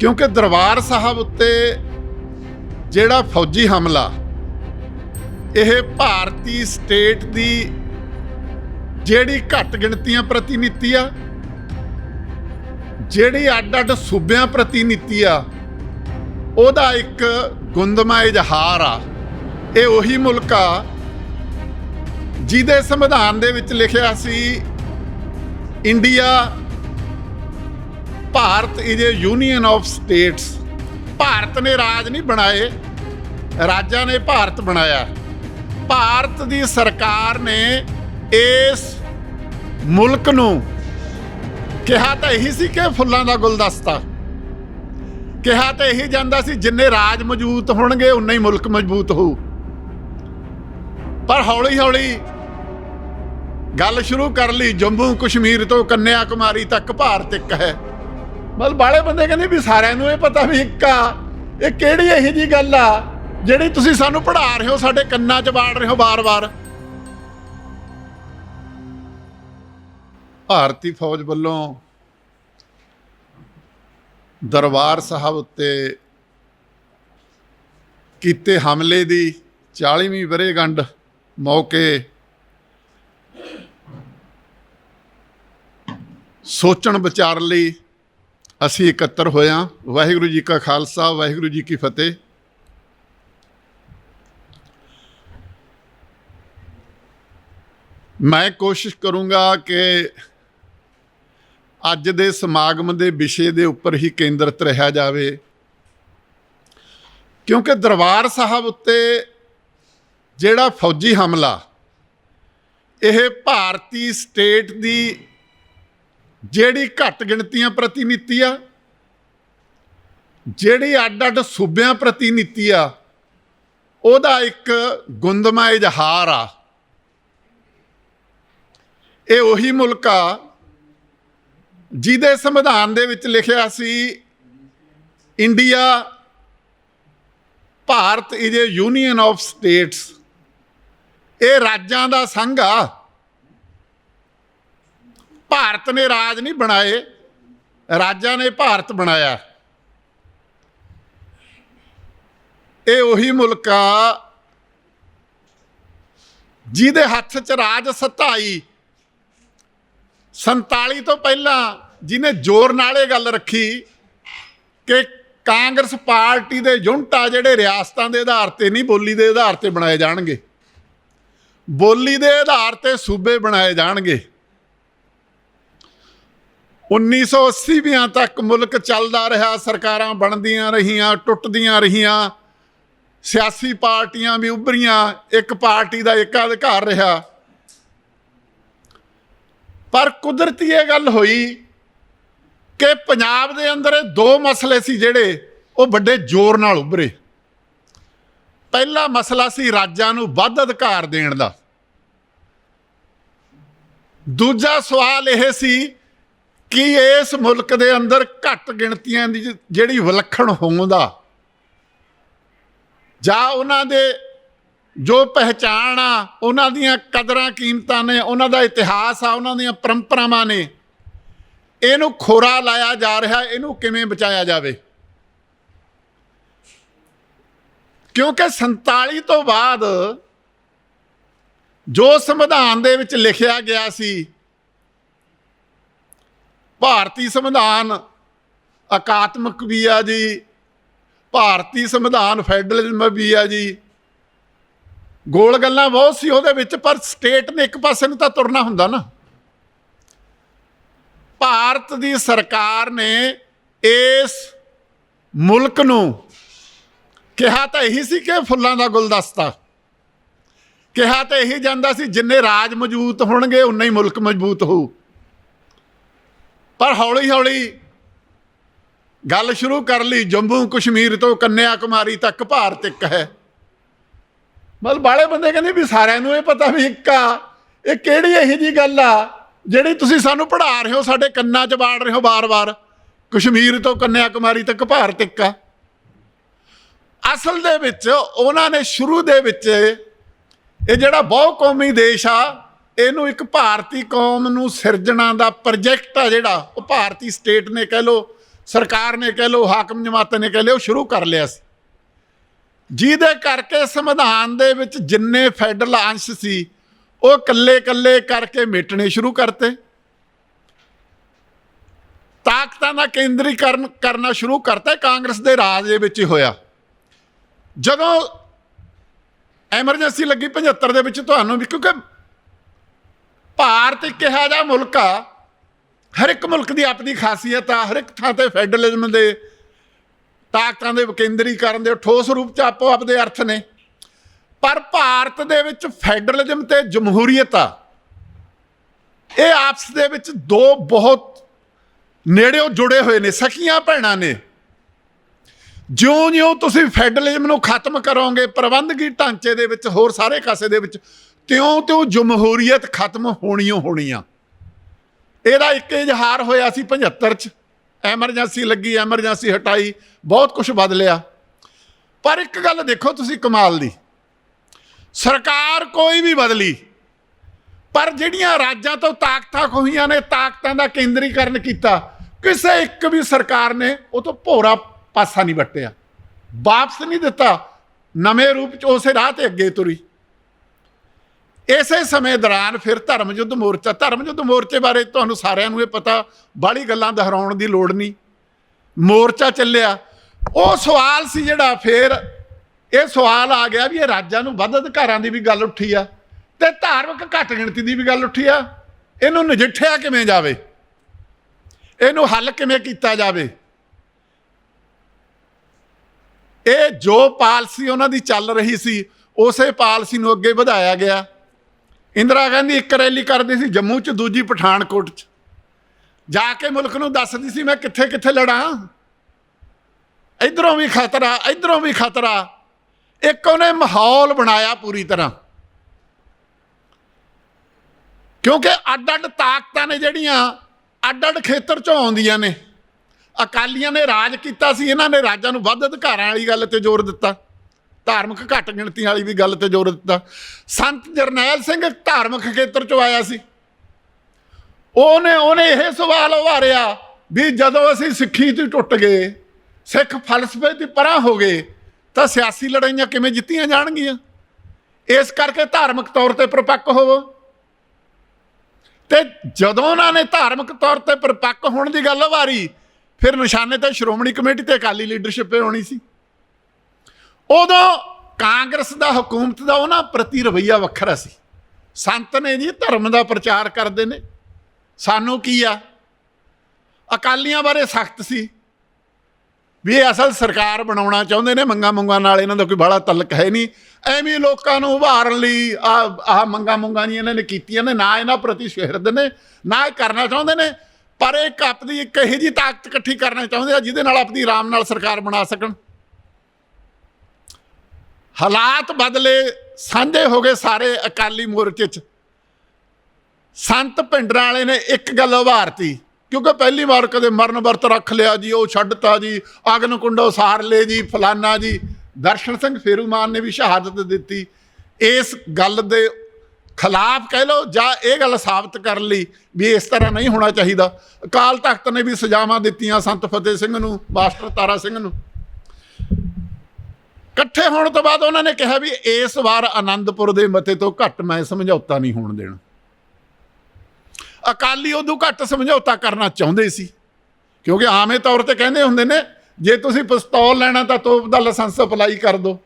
ਕਿਉਂਕਿ ਦਰਬਾਰ ਸਾਹਿਬ ਉੱਤੇ ਜਿਹੜਾ ਫੌਜੀ ਹਮਲਾ, ਇਹ ਭਾਰਤੀ ਸਟੇਟ ਦੀ ਜਿਹੜੀ ਘੱਟ ਗਿਣਤੀਆਂ ਪ੍ਰਤੀ ਨੀਤੀ ਆ, ਜਿਹੜੀ ਅੱਡ-ਅੱਡ ਸੂਬਿਆਂ ਪ੍ਰਤੀ ਨੀਤੀ ਆ, ਉਹਦਾ ਇੱਕ ਗੁੰਦਮਾ ਇਜ਼ਹਾਰ ਆ। ਇਹ ਉਹੀ ਮੁਲਕ ਆ ਜਿਹਦੇ ਸੰਵਿਧਾਨ ਦੇ ਵਿੱਚ ਲਿਖਿਆ ਸੀ, India Bharat is a union of states Bharat ਨੇ ਰਾਜ ਨਹੀਂ ਬਣਾਏ, ਰਾਜਾਂ ਨੇ ਭਾਰਤ ਬਣਾਇਆ। ਭਾਰਤ ਦੀ ਸਰਕਾਰ ਨੇ ਇਸ ਮੁਲਕ ਨੂੰ ਕਿਹਾ ਤਾਂ ਇਹੀ ਸੀ ਕਿ ਫੁੱਲਾਂ ਦਾ ਗੁਲਦਸਤਾ। ਕਿਹਾ ਤਾਂ ਇਹੀ ਜਾਂਦਾ ਸੀ, ਜਿੰਨੇ ਰਾਜ ਮਜ਼ਬੂਤ ਹੋਣਗੇ, ਉਨਾ ਹੀ ਮੁਲਕ ਮਜ਼ਬੂਤ ਹੋਊ। ਪਰ ਹੌਲੀ ਹੌਲੀ ਗੱਲ ਸ਼ੁਰੂ ਕਰ ਲਈ, ਜੰਮੂ ਕਸ਼ਮੀਰ ਤੋਂ ਕੰਨਿਆ ਕੁਮਾਰੀ ਤੱਕ ਭਾਰਤ ਇੱਕ ਹੈ। ਮਤਲਬ ਬਾਲੇ ਬੰਦੇ ਕਹਿੰਦੇ ਵੀ ਸਾਰਿਆਂ ਨੂੰ ਇਹ ਪਤਾ ਵੀ ਇੱਕ ਆ, ਇਹ ਕਿਹੜੀ ਇਹੋ ਜੀ ਗੱਲ ਆ, ਜਿਹੜੀ ਤੁਸੀਂ ਸਾਨੂੰ ਪੜ੍ਹਾ ਰਹੇ ਹੋ, ਸਾਡੇ ਕੰਨਾਂ 'ਚ ਬਾੜ ਰਹੇ ਹੋ ਬਾਰ-ਬਾਰ ਭਾਰਤੀ ਫੌਜ ਵੱਲੋਂ ਦਰਬਾਰ ਸਾਹਿਬ ਉੱਤੇ ਕੀਤੇ ਹਮਲੇ ਦੀ 40ਵੀਂ ਵਰੇਗੰਢ ਮੌਕੇ ਸੋਚਣ ਵਿਚਾਰਨ ਲਈ ਅਸੀਂ ਇਕੱਤਰ ਹੋਇਆ ਵਾਹਿਗੁਰੂ ਜੀ ਕਾ ਖਾਲਸਾ, ਵਾਹਿਗੁਰੂ ਜੀ ਕੀ ਫਤਿਹ। ਮੈਂ ਕੋਸ਼ਿਸ਼ ਕਰੂੰਗਾ ਕਿ ਅੱਜ ਦੇ ਸਮਾਗਮ ਦੇ ਵਿਸ਼ੇ ਦੇ ਉੱਪਰ ਹੀ ਕੇਂਦਰਿਤ ਰਿਹਾ ਜਾਵੇ। ਕਿਉਂਕਿ ਦਰਬਾਰ ਸਾਹਿਬ ਉੱਤੇ ਜਿਹੜਾ ਫੌਜੀ ਹਮਲਾ, ਇਹ ਭਾਰਤੀ ਸਟੇਟ ਦੀ ਜਿਹੜੀ ਘੱਟ ਗਿਣਤੀਆਂ ਪ੍ਰਤੀ ਨੀਤੀ ਆ, ਜਿਹੜੀ ਅੱਡ-ਅੱਡ ਸੂਬਿਆਂ ਪ੍ਰਤੀ ਨੀਤੀ ਆ, ਉਹਦਾ ਇੱਕ ਗੁੰਦਮਾ ਇਜ਼ਹਾਰ ਆ। ਇਹ ਉਹੀ ਮੁਲਕ ਆ ਜਿਹਦੇ ਸੰਵਿਧਾਨ ਦੇ ਵਿੱਚ ਲਿਖਿਆ ਸੀ, India, Bharat is a union of states. ਇਹ ਰਾਜਾਂ ਦਾ ਸੰਘ ਆ। ਭਾਰਤ ਨੇ ਰਾਜ ਨਹੀਂ ਬਣਾਏ, ਰਾਜਾਂ ਨੇ ਭਾਰਤ ਬਣਾਇਆ। ਇਹ ਉਹੀ ਮੁਲਕ ਆ ਜਿਹਦੇ ਹੱਥ 'ਚ ਰਾਜ ਸਤਾਈ। 47 ਤੋਂ ਪਹਿਲਾਂ ਜਿਹਨੇ ਜ਼ੋਰ ਨਾਲ ਇਹ ਗੱਲ ਰੱਖੀ ਕਿ ਕਾਂਗਰਸ ਪਾਰਟੀ ਦੇ ਯੂਨਿਟ ਆ ਜਿਹੜੇ ਰਿਆਸਤਾਂ ਦੇ ਆਧਾਰ ਤੇ ਨਹੀਂ, ਬੋਲੀ ਦੇ ਆਧਾਰ ਤੇ ਬਣਾਏ ਜਾਣਗੇ। ਬੋਲੀ ਦੇ ਆਧਾਰ ਤੇ ਸੂਬੇ ਬਣਾਏ ਜਾਣਗੇ। 1980ਵੀਆਂ ਤੱਕ ਮੁਲਕ ਚੱਲਦਾ ਰਿਹਾ, ਸਰਕਾਰਾਂ ਬਣਦੀਆਂ ਰਹੀਆਂ, ਟੁੱਟਦੀਆਂ ਰਹੀਆਂ। ਸਿਆਸੀ ਪਾਰਟੀਆਂ ਵੀ ਉੱਭਰੀਆਂ, ਇੱਕ ਪਾਰਟੀ ਦਾ ਇੱਕ ਅਧਿਕਾਰ ਰਿਹਾ। ਪਰ ਕੁਦਰਤੀ ਇਹ ਗੱਲ ਹੋਈ ਕਿ ਪੰਜਾਬ ਦੇ ਅੰਦਰ ਇਹ ਦੋ ਮਸਲੇ ਸੀ ਜਿਹੜੇ ਉਹ ਵੱਡੇ ਜ਼ੋਰ ਨਾਲ ਉੱਭਰੇ। ਪਹਿਲਾ ਮਸਲਾ ਸੀ ਰਾਜਾਂ ਨੂੰ ਵੱਧ ਅਧਿਕਾਰ ਦੇਣ ਦਾ। ਦੂਜਾ ਸਵਾਲ ਇਹ ਸੀ ਕਿ ਇਸ ਮੁਲਕ ਦੇ ਅੰਦਰ ਘੱਟ ਗਿਣਤੀਆਂ ਦੀ ਜਿਹੜੀ ਵਿਲੱਖਣ ਹੋਂਦ ਆ? ਜਾਂ ਉਹਨਾਂ ਦੇ ਜੋ ਪਹਿਚਾਣ ਆ, ਉਹਨਾਂ ਦੀਆਂ ਕਦਰਾਂ ਕੀਮਤਾਂ ਨੇ, ਉਹਨਾਂ ਦਾ ਇਤਿਹਾਸ ਆ, ਉਹਨਾਂ ਦੀਆਂ ਪਰੰਪਰਾਵਾਂ ਨੇ, ਇਹਨੂੰ ਖੋਰਾ ਲਾਇਆ ਜਾ ਰਿਹਾ, ਇਹਨੂੰ ਕਿਵੇਂ ਬਚਾਇਆ ਜਾਵੇ? ਕਿਉਂਕਿ 47 ਤੋਂ ਬਾਅਦ ਜੋ ਸੰਵਿਧਾਨ ਦੇ ਵਿੱਚ ਲਿਖਿਆ ਗਿਆ ਸੀ ਭਾਰਤੀ ਸੰਵਿਧਾਨ ਅਕਾਤਮਕ ਵੀ ਆ ਜੀ। ਭਾਰਤੀ ਸੰਵਿਧਾਨ ਫੈਡਰਲਿਜ਼ਮ ਵੀ ਆ ਜੀ। ਗੋਲ ਗੱਲਾਂ ਬਹੁਤ ਸੀ ਉਹਦੇ ਵਿੱਚ, ਪਰ ਸਟੇਟ ਨੇ ਇੱਕ ਪਾਸੇ ਨੂੰ ਤਾਂ ਤੁਰਨਾ ਹੁੰਦਾ ਨਾ। ਭਾਰਤ ਦੀ ਸਰਕਾਰ ਨੇ ਇਸ ਮੁਲਕ ਨੂੰ ਕਿਹਾ ਤਾਂ ਇਹੀ ਸੀ ਕਿ ਫੁੱਲਾਂ ਦਾ ਗੁਲਦਸਤਾ। ਕਿਹਾ ਤਾਂ ਇਹੀ ਜਾਂਦਾ ਸੀ, ਜਿੰਨੇ ਰਾਜ ਮਜ਼ਬੂਤ ਹੋਣਗੇ, ਉਨਾ ਹੀ ਮੁਲਕ ਮਜ਼ਬੂਤ ਹੋਊ। ਪਰ ਹੌਲੀ ਹੌਲੀ ਗੱਲ ਸ਼ੁਰੂ ਕਰ ਲਈ, ਜੰਮੂ ਕਸ਼ਮੀਰ ਤੋਂ ਕੰਨਿਆ ਕੁਮਾਰੀ ਤੱਕ ਭਾਰਤ ਇੱਕ ਹੈ। ਮਤਲਬ ਬਾਲੇ ਬੰਦੇ ਕਹਿੰਦੇ ਵੀ ਸਾਰਿਆਂ ਨੂੰ ਇਹ ਪਤਾ ਵੀ ਇੱਕ ਆ। ਇਹ ਕਿਹੜੀ ਇਹੋ ਜੀ ਗੱਲ ਆ ਜਿਹੜੀ ਤੁਸੀਂ ਸਾਨੂੰ ਪੜ੍ਹਾ ਰਹੇ ਹੋ, ਸਾਡੇ ਕੰਨਾਂ 'ਚ ਬਾੜ ਰਹੇ ਹੋ ਬਾਰ-ਬਾਰ ਕਸ਼ਮੀਰ ਤੋਂ ਕੰਨਿਆ ਕੁਮਾਰੀ ਤੱਕ ਭਾਰਤ ਇੱਕ ਆ। ਅਸਲ ਦੇ ਵਿੱਚ ਉਹਨਾਂ ਨੇ ਸ਼ੁਰੂ ਦੇ ਵਿੱਚ ਇਹ ਜਿਹੜਾ ਬਹੁ ਕੌਮੀ ਦੇਸ਼ ਆ ਇਹਨੂੰ ਇੱਕ ਭਾਰਤੀ ਕੌਮ ਨੂੰ ਸਿਰਜਣਾ ਦਾ ਪ੍ਰੋਜੈਕਟ ਆ ਜਿਹੜਾ, ਉਹ ਭਾਰਤੀ ਸਟੇਟ ਨੇ ਕਹਿ ਲੋ ਸਰਕਾਰ ਨੇ ਕਹਿ ਲਓ, ਹਾਕਮ ਜਮਾਤਾਂ ਨੇ ਕਹਿ ਲਿਓ, ਸ਼ੁਰੂ ਕਰ ਲਿਆ ਸੀ। ਜਿਹਦੇ ਕਰਕੇ ਸੰਵਿਧਾਨ ਦੇ ਵਿੱਚ ਜਿੰਨੇ ਫੈਡਰਲ ਅੰਸ਼ ਸੀ, ਉਹ ਕੱਲੇ ਕੱਲੇ ਕਰਕੇ ਮਿਟਣੇ ਸ਼ੁਰੂ ਕਰਤੇ। ਤਾਕਤਾਂ ਦਾ ਕੇਂਦਰੀਕਰਨ ਕਰਨਾ ਸ਼ੁਰੂ ਕਰਤਾ ਕਾਂਗਰਸ ਦੇ ਰਾਜ ਦੇ ਵਿੱਚ ਹੀ ਹੋਇਆ। ਜਦੋਂ ਐਮਰਜੈਂਸੀ ਲੱਗੀ 75 ਦੇ ਵਿੱਚ ਤੁਹਾਨੂੰ ਵੀ, ਕਿਉਂਕਿ ਭਾਰਤ ਇੱਕ ਇਹੋ ਜਿਹਾ ਮੁਲਕ ਆ, ਹਰ ਇੱਕ ਮੁਲਕ ਦੀ ਆਪਣੀ ਖਾਸੀਅਤ ਆ, ਹਰ ਇੱਕ ਥਾਂ ਤੇ ਫੈਡਰਲਿਜ਼ਮ ਦੇ ਤਾਕਤਾਂ ਦੇ ਵਿਕੇਂਦਰੀਕਰਨ ਦੇ ਠੋਸ ਰੂਪ ਚ ਆਪੋ ਆਪਦੇ ਅਰਥ ਨੇ। ਪਰ ਭਾਰਤ ਦੇ ਵਿੱਚ ਫੈਡਰਲਿਜ਼ਮ ਤੇ ਜਮਹੂਰੀਅਤ ਆ। ਇਹ ਆਪਸ ਦੇ ਵਿੱਚ ਦੋ ਬਹੁਤ ਨੇੜਿਓਂ ਜੁੜੇ ਹੋਏ ਨੇ, ਸਖੀਆਂ ਭੈਣਾਂ ਨੇ। ਜਿਉਂ-ਜਿਉਂ ਤੁਸੀਂ ਫੈਡਰਲਿਜ਼ਮ ਨੂੰ ਖਤਮ ਕਰੋਗੇ, ਪ੍ਰਬੰਧਕੀ ਢਾਂਚੇ ਦੇ ਵਿੱਚ ਹੋਰ ਸਾਰੇ ਕਾਸੇ ਦੇ ਵਿੱਚ ਤਿਉਂ-ਤਿਉਂ ਜਮਹੂਰੀਅਤ ਖਤਮ ਹੋਣੀ ਹੋਣੀ ਆ ਇਹਦਾ ਇੱਕ ਇਜ਼ਹਾਰ ਹੋਇਆ ਸੀ 75 ਚ। ਐਮਰਜੈਂਸੀ ਲੱਗੀ, ਐਮਰਜੈਂਸੀ ਹਟਾਈ, ਬਹੁਤ ਕੁਝ ਬਦਲਿਆ ਪਰ ਇੱਕ ਗੱਲ ਦੇਖੋ ਤੁਸੀਂ ਕਮਾਲ ਦੀ। ਸਰਕਾਰ ਕੋਈ ਵੀ ਬਦਲੀ, ਪਰ ਜਿਹੜੀਆਂ ਰਾਜਾਂ ਤੋਂ ਤਾਕਤਾਂ ਖੋਹੀਆਂ ਨੇ, ਤਾਕਤਾਂ ਦਾ ਕੇਂਦਰੀਕਰਨ ਕੀਤਾ, ਕਿਸੇ ਇੱਕ ਵੀ ਸਰਕਾਰ ਨੇ ਉਹ ਤੋਂ ਭੋਰਾ ਪਾਸਾ ਨਹੀਂ ਵੱਟਿਆ। ਵਾਪਸ ਨਹੀਂ ਦਿੱਤਾ। ਨਵੇਂ ਰੂਪ ਚ ਉਸੇ ਰਾਹ ਤੇ ਅੱਗੇ ਤੁਰੀ। ਇਸੇ ਸਮੇਂ ਦੌਰਾਨ ਫਿਰ ਧਰਮ ਯੁੱਧ ਮੋਰਚਾ ਧਰਮ ਯੁੱਧ ਮੋਰਚੇ ਬਾਰੇ ਤੁਹਾਨੂੰ ਸਾਰਿਆਂ ਨੂੰ ਇਹ ਪਤਾ, ਬਾਹਲੀ ਗੱਲਾਂ ਦੁਹਰਾਉਣ ਦੀ ਲੋੜ ਨਹੀਂ। ਮੋਰਚਾ ਚੱਲਿਆ। ਉਹ ਸਵਾਲ ਸੀ ਜਿਹੜਾ ਫਿਰ ਇਹ ਸਵਾਲ ਆ ਗਿਆ ਵੀ ਇਹ ਰਾਜਾਂ ਨੂੰ ਵੱਧ ਅਧਿਕਾਰਾਂ ਦੀ ਵੀ ਗੱਲ ਉੱਠੀ ਆ ਤੇ ਧਾਰਮਿਕ ਘੱਟ ਗਿਣਤੀ ਦੀ ਵੀ ਗੱਲ ਉੱਠੀ ਆ। ਇਹਨੂੰ ਨਜਿੱਠਿਆ ਕਿਵੇਂ ਜਾਵੇ? ਇਹਨੂੰ ਹੱਲ ਕਿਵੇਂ ਕੀਤਾ ਜਾਵੇ? ਇਹ ਜੋ ਪਾਲਸੀ ਉਹਨਾਂ ਦੀ ਚੱਲ ਰਹੀ ਸੀ, ਉਸੇ ਪਾਲਿਸੀ ਨੂੰ ਅੱਗੇ ਵਧਾਇਆ ਗਿਆ। ਇੰਦਰਾ ਗਾਂਧੀ ਇੱਕ ਰੈਲੀ ਕਰਦੀ ਸੀ ਜੰਮੂ 'ਚ, ਦੂਜੀ ਪਠਾਨਕੋਟ 'ਚ। ਜਾ ਕੇ ਮੁਲਕ ਨੂੰ ਦੱਸਦੀ ਸੀ, ਮੈਂ ਕਿੱਥੇ ਕਿੱਥੇ ਲੜਾਂ। ਇਧਰੋਂ ਵੀ ਖਤਰਾ, ਇਧਰੋਂ ਵੀ ਖਤਰਾ। ਇੱਕ ਉਹਨੇ ਮਾਹੌਲ ਬਣਾਇਆ ਪੂਰੀ ਤਰ੍ਹਾਂ। ਕਿਉਂਕਿ ਅੱਡ-ਅੱਡ ਤਾਕਤਾਂ ਨੇ ਜਿਹੜੀਆਂ, ਅੱਡ-ਅੱਡ ਖੇਤਰ 'ਚੋਂ ਆਉਂਦੀਆਂ ਨੇ। ਅਕਾਲੀਆਂ ਨੇ ਰਾਜ ਕੀਤਾ ਸੀ, ਇਹਨਾਂ ਨੇ ਰਾਜਾਂ ਨੂੰ ਵੱਧ ਅਧਿਕਾਰਾਂ ਵਾਲੀ ਗੱਲ ਤੇ ਜ਼ੋਰ ਦਿੱਤਾ। ਧਾਰਮਿਕ ਘੱਟ ਗਿਣਤੀ ਵਾਲੀ ਵੀ ਗੱਲ ਤੇ ਜ਼ੋਰ ਦਿੱਤਾ। ਸੰਤ ਜਰਨੈਲ ਸਿੰਘ ਧਾਰਮਿਕ ਖੇਤਰ 'ਚੋਂ ਆਇਆ ਸੀ। ਉਹਨੇ ਉਹਨੇ ਇਹ ਸਵਾਲ ਉਭਾਰਿਆ ਵੀ ਜਦੋਂ ਅਸੀਂ ਸਿੱਖੀ ਤੋਂ ਟੁੱਟ ਗਏ, ਸਿੱਖ ਫਲਸਫੇ ਦੀ ਪਰਾਂ ਹੋ ਗਏ, ਤਾਂ ਸਿਆਸੀ ਲੜਾਈਆਂ ਕਿਵੇਂ ਜਿੱਤੀਆਂ ਜਾਣਗੀਆਂ? ਇਸ ਕਰਕੇ ਧਾਰਮਿਕ ਤੌਰ ਤੇ ਪਰਪੱਕ ਹੋਵੋ। ਤੇ ਜਦੋਂ ਉਹਨਾਂ ਨੇ ਧਾਰਮਿਕ ਤੌਰ ਤੇ ਪਰਪੱਕ ਹੋਣ ਦੀ ਗੱਲ ਵਾਰੀ ਫਿਰ ਨਿਸ਼ਾਨੇ ਤੇ ਸ਼੍ਰੋਮਣੀ ਕਮੇਟੀ ਤੇ ਅਕਾਲੀ ਲੀਡਰਸ਼ਿਪ ਹੋਣੀ ਸੀ। ਉਦੋਂ ਕਾਂਗਰਸ ਦਾ ਹਕੂਮਤ ਦਾ ਉਹਨਾਂ ਪ੍ਰਤੀ ਰਵਈਆ ਵੱਖਰਾ ਸੀ। ਸੰਤ ਨੇ ਜੀ ਧਰਮ ਦਾ ਪ੍ਰਚਾਰ ਕਰਦੇ ਨੇ। ਸਾਨੂੰ ਕੀ ਆ? ਅਕਾਲੀਆਂ ਬਾਰੇ ਸਖਤ ਸੀ। ਵੀ ਇਹ ਅਸਲ ਸਰਕਾਰ ਬਣਾਉਣਾ ਚਾਹੁੰਦੇ ਨੇ, ਮੰਗਾ ਮੁੰਗਾ ਨਾਲ ਇਹਨਾਂ ਦਾ ਕੋਈ ਬੜਾ ਤਲਕ ਹੈ ਨਹੀਂ। ਐਵੇਂ ਲੋਕਾਂ ਨੂੰ ਉਭਾਰਨ ਲਈ ਆ ਆਹ ਮੰਗਾ ਮੁੰਗਾ ਨਹੀਂ ਇਹਨਾਂ ਨੇ ਕੀਤੀਆਂ ਨੇ। ਨਾ ਇਹਨਾਂ ਪ੍ਰਤੀ ਸ਼ਹਿਰਦ ਨੇ, ਨਾ ਇਹ ਕਰਨਾ ਚਾਹੁੰਦੇ ਨੇ। ਪਰ ਇਹ ਕੱਪ ਦੀ ਇੱਕ ਇਹੋ ਜਿਹੀ ਤਾਕਤ ਇਕੱਠੀ ਕਰਨਾ ਚਾਹੁੰਦੇ ਆ, ਜਿਹਦੇ ਨਾਲ ਆਪਣੀ ਆਰਾਮ ਨਾਲ ਸਰਕਾਰ ਬਣਾ ਸਕਣ। ਹਾਲਾਤ ਬਦਲੇ, ਸਾਂਝੇ ਹੋ ਗਏ ਸਾਰੇ ਅਕਾਲੀ ਮੋਰਚੇ 'ਚ। ਸੰਤ ਪਿੰਡਰਾਂ ਵਾਲੇ ਨੇ ਇੱਕ ਗੱਲ ਉਭਾਰਤੀ, ਕਿਉਂਕਿ ਪਹਿਲੀ ਵਾਰ ਕਦੇ ਮਰਨ ਵਰਤ ਰੱਖ ਲਿਆ ਜੀ, ਉਹ ਛੱਡਤਾ ਜੀ ਅਗਨ ਕੁੰਡੋ ਸਾਰ ਲੈ ਜੀ, ਫਲਾਨਾ ਜੀ। ਦਰਸ਼ਨ ਸਿੰਘ ਫੇਰੂਮਾਨ ਨੇ ਵੀ ਸ਼ਹਾਦਤ ਦਿੱਤੀ। ਇਸ ਗੱਲ ਦੇ ਖਿਲਾਫ ਕਹਿ ਲੋ ਜਾਂ ਇਹ ਗੱਲ ਸਾਬਤ ਕਰਨ ਲਈ ਵੀ ਇਸ ਤਰ੍ਹਾਂ ਨਹੀਂ ਹੋਣਾ ਚਾਹੀਦਾ। ਅਕਾਲ ਤਖਤ ਨੇ ਵੀ ਸਜ਼ਾਵਾਂ ਦਿੱਤੀਆਂ ਸੰਤ ਫਤਿਹ ਸਿੰਘ ਨੂੰ, ਮਾਸਟਰ ਤਾਰਾ ਸਿੰਘ ਨੂੰ। ਇਕੱਠੇ ਹੋਣ ਤੋਂ ਬਾਅਦ ਉਹਨਾਂ ਨੇ ਕਿਹਾ ਵੀ ਇਸ ਵਾਰ ਆਨੰਦਪੁਰ ਦੇ ਮਤੇ ਤੋਂ ਘੱਟ ਮੈਂ ਸਮਝੌਤਾ ਨਹੀਂ ਹੋਣ ਦੇਣਾ। ਅਕਾਲੀ ਉਦੋਂ ਘੱਟ ਸਮਝੌਤਾ ਕਰਨਾ ਚਾਹੁੰਦੇ ਸੀ, ਕਿਉਂਕਿ ਆਮੇ ਤੌਰ ਤੇ ਕਹਿੰਦੇ ਹੁੰਦੇ ਨੇ, ਜੇ ਤੁਸੀਂ ਪਿਸਤੌਲ ਲੈਣਾ ਤਾਂ ਤੋਪ ਦਾ ਲਾਇਸੈਂਸ ਅਪਲਾਈ ਕਰ ਦਿਓ।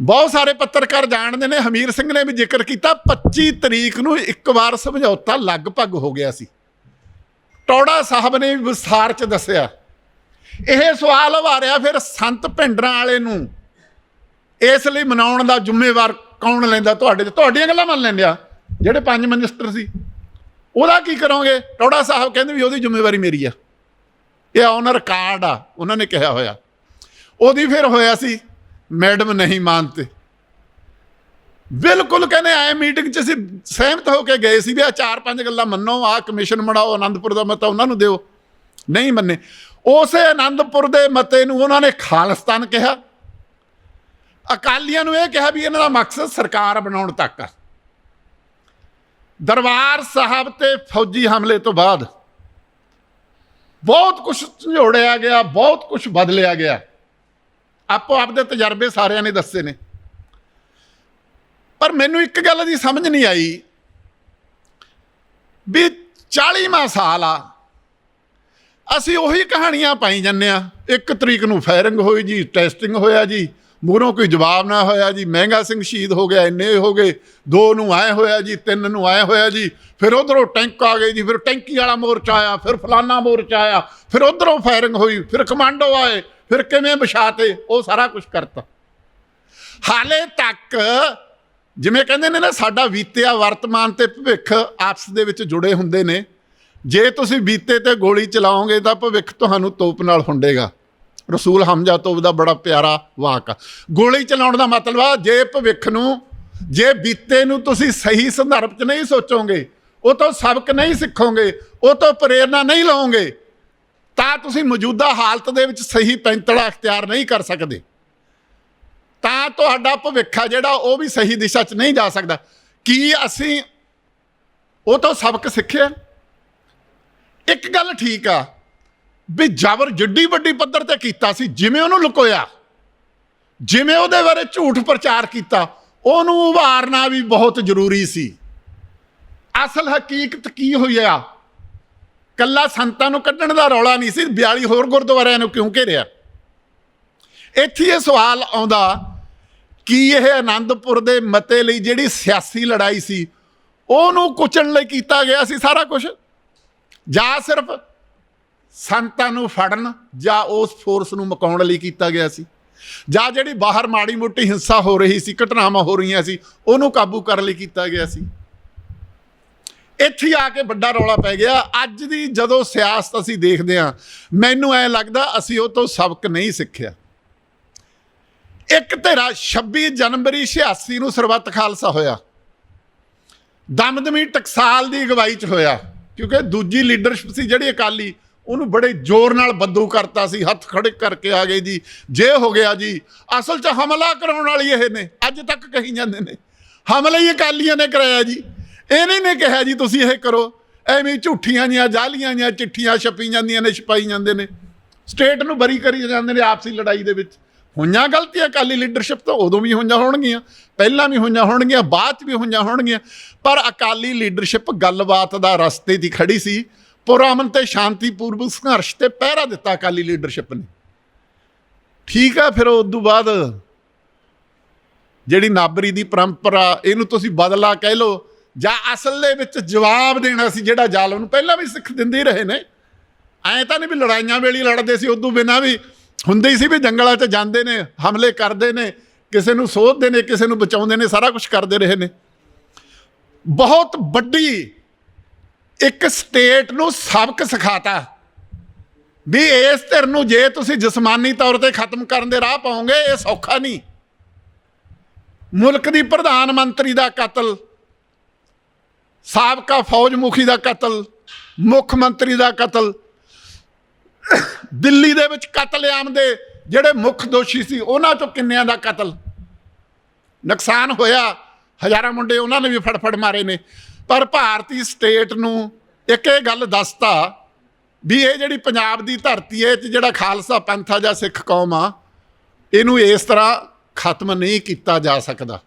ਬਹੁਤ ਸਾਰੇ ਪੱਤਰਕਾਰ ਜਾਣਦੇ ਨੇ, ਹਮੀਰ ਸਿੰਘ ਨੇ ਵੀ ਜ਼ਿਕਰ ਕੀਤਾ 25 ਤਰੀਕ ਨੂੰ ਇੱਕ ਵਾਰ ਸਮਝੌਤਾ ਲਗਭਗ ਹੋ ਗਿਆ ਸੀ। ਟੌੜਾ ਸਾਹਿਬ ਨੇ ਵੀ ਵਿਸਥਾਰ ਚ ਦੱਸਿਆ ਇਹ ਸਵਾਲ ਉਭਾਰਿਆ ਫਿਰ ਸੰਤ ਭਿੰਡਰਾਂ ਵਾਲੇ ਨੂੰ। ਇਸ ਲਈ ਮਨਾਉਣ ਦਾ ਜ਼ਿੰਮੇਵਾਰ ਕੌਣ ਲੈਂਦਾ? ਤੁਹਾਡੇ ਤੇ ਤੁਹਾਡੀਆਂ ਗੱਲਾਂ ਮੰਨ ਲੈਂਦੇ ਆ। ਜਿਹੜੇ ਪੰਜ ਮਿਨਿਸਟਰ ਸੀ। ਉਹਦਾ ਕੀ ਕਰੋਗੇ? ਟੋੜਾ ਸਾਹਿਬ ਕਹਿੰਦੇ ਵੀ ਉਹਦੀ ਜ਼ਿੰਮੇਵਾਰੀ ਮੇਰੀ ਆ। ਇਹ ਔਨਰ ਕਾਰਡ ਆ। ਉਹਨਾਂ ਨੇ ਕਿਹਾ ਹੋਇਆ। ਉਹਦੀ ਫਿਰ ਹੋਇਆ ਸੀ, ਮੈਡਮ ਨਹੀਂ ਮੰਨਤੇ ਬਿਲਕੁਲ ਕਹਿੰਦੇ ਆਏ ਮੀਟਿੰਗ 'ਚ ਅਸੀਂ ਸਹਿਮਤ ਹੋ ਕੇ ਗਏ ਸੀ ਵੀ ਆ ਚਾਰ ਪੰਜ ਗੱਲਾਂ ਮੰਨੋ ਆ ਕਮਿਸ਼ਨ ਬਣਾਓ, ਆਨੰਦਪੁਰ ਦਾ ਮਤਾ ਉਹਨਾਂ ਨੂੰ ਦਿਓ। ਨਹੀਂ ਮੰਨੇ। ਉਸੇ ਆਨੰਦਪੁਰ ਦੇ ਮਤੇ ਨੂੰ ਉਹਨਾਂ ਨੇ ਖਾਲਿਸਤਾਨ ਕਿਹਾ। ਅਕਾਲੀਆਂ ਨੂੰ ਇਹ ਕਿਹਾ ਵੀ ਇਹਨਾਂ ਦਾ ਮਕਸਦ ਸਰਕਾਰ ਬਣਾਉਣ ਤੱਕ ਆ। ਦਰਬਾਰ ਸਾਹਿਬ ਤੇ ਫੌਜੀ ਹਮਲੇ ਤੋਂ ਬਾਅਦ ਬਹੁਤ ਕੁਝ ਝੋੜਿਆ ਗਿਆ, ਬਹੁਤ ਕੁਝ ਬਦਲਿਆ ਗਿਆ। ਆਪੋ ਆਪਦੇ ਤਜਰਬੇ ਸਾਰਿਆਂ ਨੇ ਦੱਸੇ ਨੇ। ਪਰ ਮੈਨੂੰ ਇੱਕ ਗੱਲ ਦੀ ਸਮਝ ਨਹੀਂ ਆਈ ਵੀ 40ਵਾਂ ਸਾਲ ਆ ਅਸੀਂ ਉਹੀ ਕਹਾਣੀਆਂ ਪਾਈ ਜੰਨੇ ਆ ਇੱਕ ਤਰੀਕ ਨੂੰ ਫਾਇਰਿੰਗ ਹੋਈ ਜੀ ਟੈਸਟਿੰਗ ਹੋਇਆ ਜੀ, ਮੂਹਰੋਂ ਕੋਈ ਜਵਾਬ ਨਾ ਹੋਇਆ ਜੀ, ਮਹਿੰਗਾ ਸਿੰਘ ਸ਼ਹੀਦ ਹੋ ਗਿਆ, ਇੰਨੇ ਹੋ ਗਏ, ਦੋ ਨੂੰ ਆਏ ਹੋਇਆ ਜੀ, ਤਿੰਨ ਨੂੰ ਆਏ ਹੋਇਆ ਜੀ, ਫਿਰ ਉਧਰੋਂ ਟੈਂਕ ਆ ਗਏ ਜੀ, ਫਿਰ ਟੈਂਕੀ ਵਾਲਾ ਮੋਰਚਾ ਆਇਆ, ਫਿਰ ਫਲਾਨਾ ਮੋਰਚਾ ਆਇਆ, ਫਿਰ ਉਧਰੋਂ ਫਾਇਰਿੰਗ ਹੋਈ, ਫਿਰ ਕਮਾਂਡੋ ਆਏ, ਫਿਰ ਕਿਵੇਂ ਵਿਛਾਤੇ, ਉਹ ਸਾਰਾ ਕੁਝ ਕਰਤਾ। ਹਾਲੇ ਤੱਕ ਜਿਵੇਂ ਕਹਿੰਦੇ ਨੇ ਨਾ, ਸਾਡਾ ਬੀਤਿਆ ਵਰਤਮਾਨ ਤੇ ਭਵਿੱਖ ਆਪਸ ਦੇ ਵਿੱਚ ਜੁੜੇ ਹੁੰਦੇ ਨੇ ਜੇ ਤੁਸੀਂ ਬੀਤੇ ਤੇ ਗੋਲੀ ਚਲਾਓਗੇ ਤਾਂ ਭਵਿੱਖ ਤੁਹਾਨੂੰ ਤੋਪ ਨਾਲ ਹੁੰਡੇਗਾ। ਰਸੂਲ ਹਮਜ਼ਾ ਤੋਪ ਦਾ ਬੜਾ ਪਿਆਰਾ ਵਾਕ ਆ। ਗੋਲੀ ਚਲਾਉਣ ਦਾ ਮਤਲਬ ਆ, ਜੇ ਭਵਿੱਖ ਨੂੰ, ਜੇ ਬੀਤੇ ਨੂੰ ਤੁਸੀਂ ਸਹੀ ਸੰਦਰਭ 'ਚ ਨਹੀਂ ਸੋਚੋਗੇ, ਉਹ ਤੋਂ ਸਬਕ ਨਹੀਂ ਸਿੱਖੋਗੇ, ਉਹ ਤੋਂ ਪ੍ਰੇਰਣਾ ਨਹੀਂ ਲਓਗੇ, ਤਾਂ ਤੁਸੀਂ ਮੌਜੂਦਾ ਹਾਲਤ ਦੇ ਵਿੱਚ ਸਹੀ ਪੈਂਤੜਾ ਅਖਤਿਆਰ ਨਹੀਂ ਕਰ ਸਕਦੇ। ਤਾਂ ਤੁਹਾਡਾ ਭਵਿੱਖ ਆ ਜਿਹੜਾ, ਉਹ ਵੀ ਸਹੀ ਦਿਸ਼ਾ 'ਚ ਨਹੀਂ ਜਾ ਸਕਦਾ। ਕੀ ਅਸੀਂ ਉਹ ਤੋਂ ਸਬਕ ਸਿੱਖਿਆ? ਇੱਕ ਗੱਲ ਠੀਕ ਆ, ਵੀ ਜ਼ਬਰ ਜਿੱਡੀ ਵੱਡੀ ਪੱਧਰ ਤੇ ਕੀਤਾ ਸੀ, ਜਿਵੇਂ ਉਹਨੂੰ ਲੁਕੋਇਆ, ਜਿਵੇਂ ਉਹਦੇ ਬਾਰੇ ਝੂਠ ਪ੍ਰਚਾਰ ਕੀਤਾ, ਉਹਨੂੰ ਉਭਾਰਨਾ ਵੀ ਬਹੁਤ ਜ਼ਰੂਰੀ ਸੀ। ਅਸਲ ਹਕੀਕਤ ਕੀ ਹੋਈ ਆ? ਕੱਲਾ ਸੰਤਾਂ ਨੂੰ ਕੱਢਣ ਦਾ ਰੌਲਾ ਨਹੀਂ ਸੀ 42 ਹੋਰ ਗੁਰਦੁਆਰਿਆਂ ਨੂੰ ਕਿਉਂ ਘੇਰਿਆ? ਇੱਥੇ ਇਹ ਸਵਾਲ ਆਉਂਦਾ, ਕੀ ਇਹ ਆਨੰਦਪੁਰ ਦੇ ਮਤੇ ਲਈ ਜਿਹੜੀ ਸਿਆਸੀ ਲੜਾਈ ਸੀ, ਉਹਨੂੰ ਕੁਚਣ ਲਈ ਕੀਤਾ ਗਿਆ ਸੀ ਸਾਰਾ ਕੁਝ ਜਾਂ ਸਿਰਫ ਸੰਤਾਂ ਨੂੰ ਫੜਨ ਜਾਂ ਉਸ ਫੋਰਸ ਨੂੰ ਮਕਾਉਣ ਲਈ ਕੀਤਾ ਗਿਆ ਸੀ, ਜਾਂ ਜਿਹੜੀ ਬਾਹਰ ਮਾੜੀ ਮੋਟੀ ਹਿੰਸਾ ਹੋ ਰਹੀ ਸੀ, ਘਟਨਾਵਾਂ ਹੋ ਰਹੀਆਂ ਸੀ, ਉਹਨੂੰ ਕਾਬੂ ਕਰਨ ਲਈ ਕੀਤਾ ਗਿਆ ਸੀ। ਇੱਥੇ ਆ ਕੇ ਵੱਡਾ ਰੌਲਾ ਪੈ ਗਿਆ। ਅੱਜ ਦੀ ਜਦੋਂ ਸਿਆਸਤ ਅਸੀਂ ਦੇਖਦੇ ਹਾਂ, ਮੈਨੂੰ ਐ ਲੱਗਦਾ ਅਸੀਂ ਉਹ ਤੋਂ ਸਬਕ ਨਹੀਂ ਸਿੱਖਿਆ। ਇੱਕ ਤੇਰਾ 26 ਜਨਵਰੀ 86 ਨੂੰ ਸਰਬੱਤ ਖਾਲਸਾ ਹੋਇਆ। ਦਮਦਮੀ ਟਕਸਾਲ ਦੀ ਅਗਵਾਈ 'ਚ ਹੋਇਆ। ਕਿਉਂਕਿ ਦੂਜੀ ਲੀਡਰਸ਼ਿਪ ਸੀ ਜਿਹੜੀ ਅਕਾਲੀ, ਉਹਨੂੰ ਬੜੇ ਜ਼ੋਰ ਨਾਲ ਬੱਦੂ ਕਰਤਾ ਸੀ, ਹੱਥ ਖੜੇ ਕਰਕੇ ਆ ਗਏ ਜੀ, ਜੇ ਹੋ ਗਿਆ ਜੀ, ਅਸਲ 'ਚ ਹਮਲਾ ਕਰਾਉਣ ਵਾਲੀ ਇਹ ਨੇ, ਅੱਜ ਤੱਕ ਕਹੀ ਜਾਂਦੇ ਨੇ। ਹਮਲਾ ਹੀ ਅਕਾਲੀਆਂ ਨੇ ਕਰਾਇਆ ਜੀ ਇਹਨੇ ਨੇ ਕਿਹਾ ਜੀ, ਤੁਸੀਂ ਇਹ ਕਰੋ, ਐਵੇਂ ਹੀ ਝੂਠੀਆਂ ਜੀਆਂ, ਜਾਲੀਆਂ ਜੀਆਂ, ਚਿੱਠੀਆਂ ਛਪੀ ਜਾਂਦੀਆਂ ਨੇ, ਛਪਾਈ ਜਾਂਦੇ ਨੇ। ਸਟੇਟ ਨੂੰ ਬਰੀ ਕਰੀ ਜਾਂਦੇ ਨੇ ਆਪਸੀ ਲੜਾਈ ਦੇ ਵਿੱਚ। ਹੋਈਆਂ ਗਲਤੀਆਂ, ਅਕਾਲੀ ਲੀਡਰਸ਼ਿਪ ਤੋਂ ਉਦੋਂ ਵੀ ਹੋਈਆਂ ਹੋਣਗੀਆਂ, ਪਹਿਲਾਂ ਵੀ ਹੋਈਆਂ ਹੋਣਗੀਆਂ, ਬਾਅਦ 'ਚ ਵੀ ਹੋਈਆਂ ਹੋਣਗੀਆਂ, ਪਰ ਅਕਾਲੀ ਲੀਡਰਸ਼ਿਪ ਗੱਲਬਾਤ ਦਾ ਰਸਤੇ ਦੀ ਖੜੀ ਸੀ ਪੁਰਾਮਨ ਤੇ ਸ਼ਾਂਤੀਪੂਰਵਕ ਸੰਘਰਸ਼ ਤੇ ਪਹਿਰਾ ਦਿੱਤਾ ਅਕਾਲੀ ਲੀਡਰਸ਼ਿਪ ਨੇ। ਠੀਕ ਆ ਫਿਰ ਉਸ ਤੋਂ ਬਾਅਦ, ਜਿਹੜੀ ਨਾਬਰੀ ਦੀ ਪਰੰਪਰਾ, ਇਹਨੂੰ ਤੁਸੀਂ ਬਦਲਾ ਕਹਿ ਲਓ, ਜਾਂ ਅਸਲ ਦੇ ਵਿੱਚ ਜਵਾਬ ਦੇਣਾ ਸੀ ਜਿਹੜਾ ਜ਼ਾਲਮ ਨੂੰ ਪਹਿਲਾਂ ਵੀ ਸਿੱਖ ਦਿੰਦੇ ਹੀ ਰਹੇ ਨੇ, ਐਂ ਤਾਂ ਨਹੀਂ ਵੀ ਲੜਾਈਆਂ ਵੇਲੇ ਲੜਦੇ ਸੀ ਉਦੋਂ ਬਿਨਾਂ ਵੀ ਹੁੰਦੇ ਹੀ ਸੀ ਵੀ ਜੰਗਲਾਂ 'ਚ ਜਾਂਦੇ ਨੇ, ਹਮਲੇ ਕਰਦੇ ਨੇ, ਕਿਸੇ ਨੂੰ ਸੋਧਦੇ ਨੇ, ਕਿਸੇ ਨੂੰ ਬਚਾਉਂਦੇ ਨੇ, ਸਾਰਾ ਕੁਝ ਕਰਦੇ ਰਹੇ ਨੇ। ਬਹੁਤ ਵੱਡੀ ਇੱਕ ਸਟੇਟ ਨੂੰ ਸਬਕ ਸਿਖਾਤਾ ਵੀ ਇਸ ਧਿਰ ਨੂੰ ਜੇ ਤੁਸੀਂ ਜਿਸਮਾਨੀ ਤੌਰ ਤੇ ਖਤਮ ਕਰਨ ਦੇ ਰਾਹ ਪਾਓਗੇ ਇਹ ਸੌਖਾ ਨਹੀਂ। ਮੁਲਕ ਦੀ ਪ੍ਰਧਾਨ ਮੰਤਰੀ ਦਾ ਕਤਲ, ਸਾਬਕਾ ਫੌਜ ਮੁਖੀ ਦਾ ਕਤਲ, ਮੁੱਖ ਮੰਤਰੀ ਦਾ ਕਤਲ ਦਿੱਲੀ ਦੇ ਵਿੱਚ ਕਤਲੇਆਮ ਦੇ ਜਿਹੜੇ ਮੁੱਖ ਦੋਸ਼ੀ ਸੀ, ਉਹਨਾਂ ਚੋਂ ਕਿੰਨਿਆਂ ਦਾ ਕਤਲ? ਨੁਕਸਾਨ ਹੋਇਆ। ਹਜ਼ਾਰਾਂ ਮੁੰਡੇ ਉਹਨਾਂ ਨੇ ਵੀ ਫੜਫੜ ਮਾਰੇ ਨੇ। ਪਰ ਭਾਰਤੀ ਸਟੇਟ ਨੂੰ ਇੱਕ ਇਹ ਗੱਲ ਦੱਸਤਾ ਵੀ ਇਹ ਜਿਹੜੀ ਪੰਜਾਬ ਦੀ ਧਰਤੀ ਹੈ, ਇਹ ਜਿਹੜਾ ਖਾਲਸਾ ਪੰਥ ਆ ਜਾਂ ਸਿੱਖ ਕੌਮ ਆ, ਇਹਨੂੰ ਇਸ ਤਰ੍ਹਾਂ ਖਤਮ ਨਹੀਂ ਕੀਤਾ ਜਾ ਸਕਦਾ।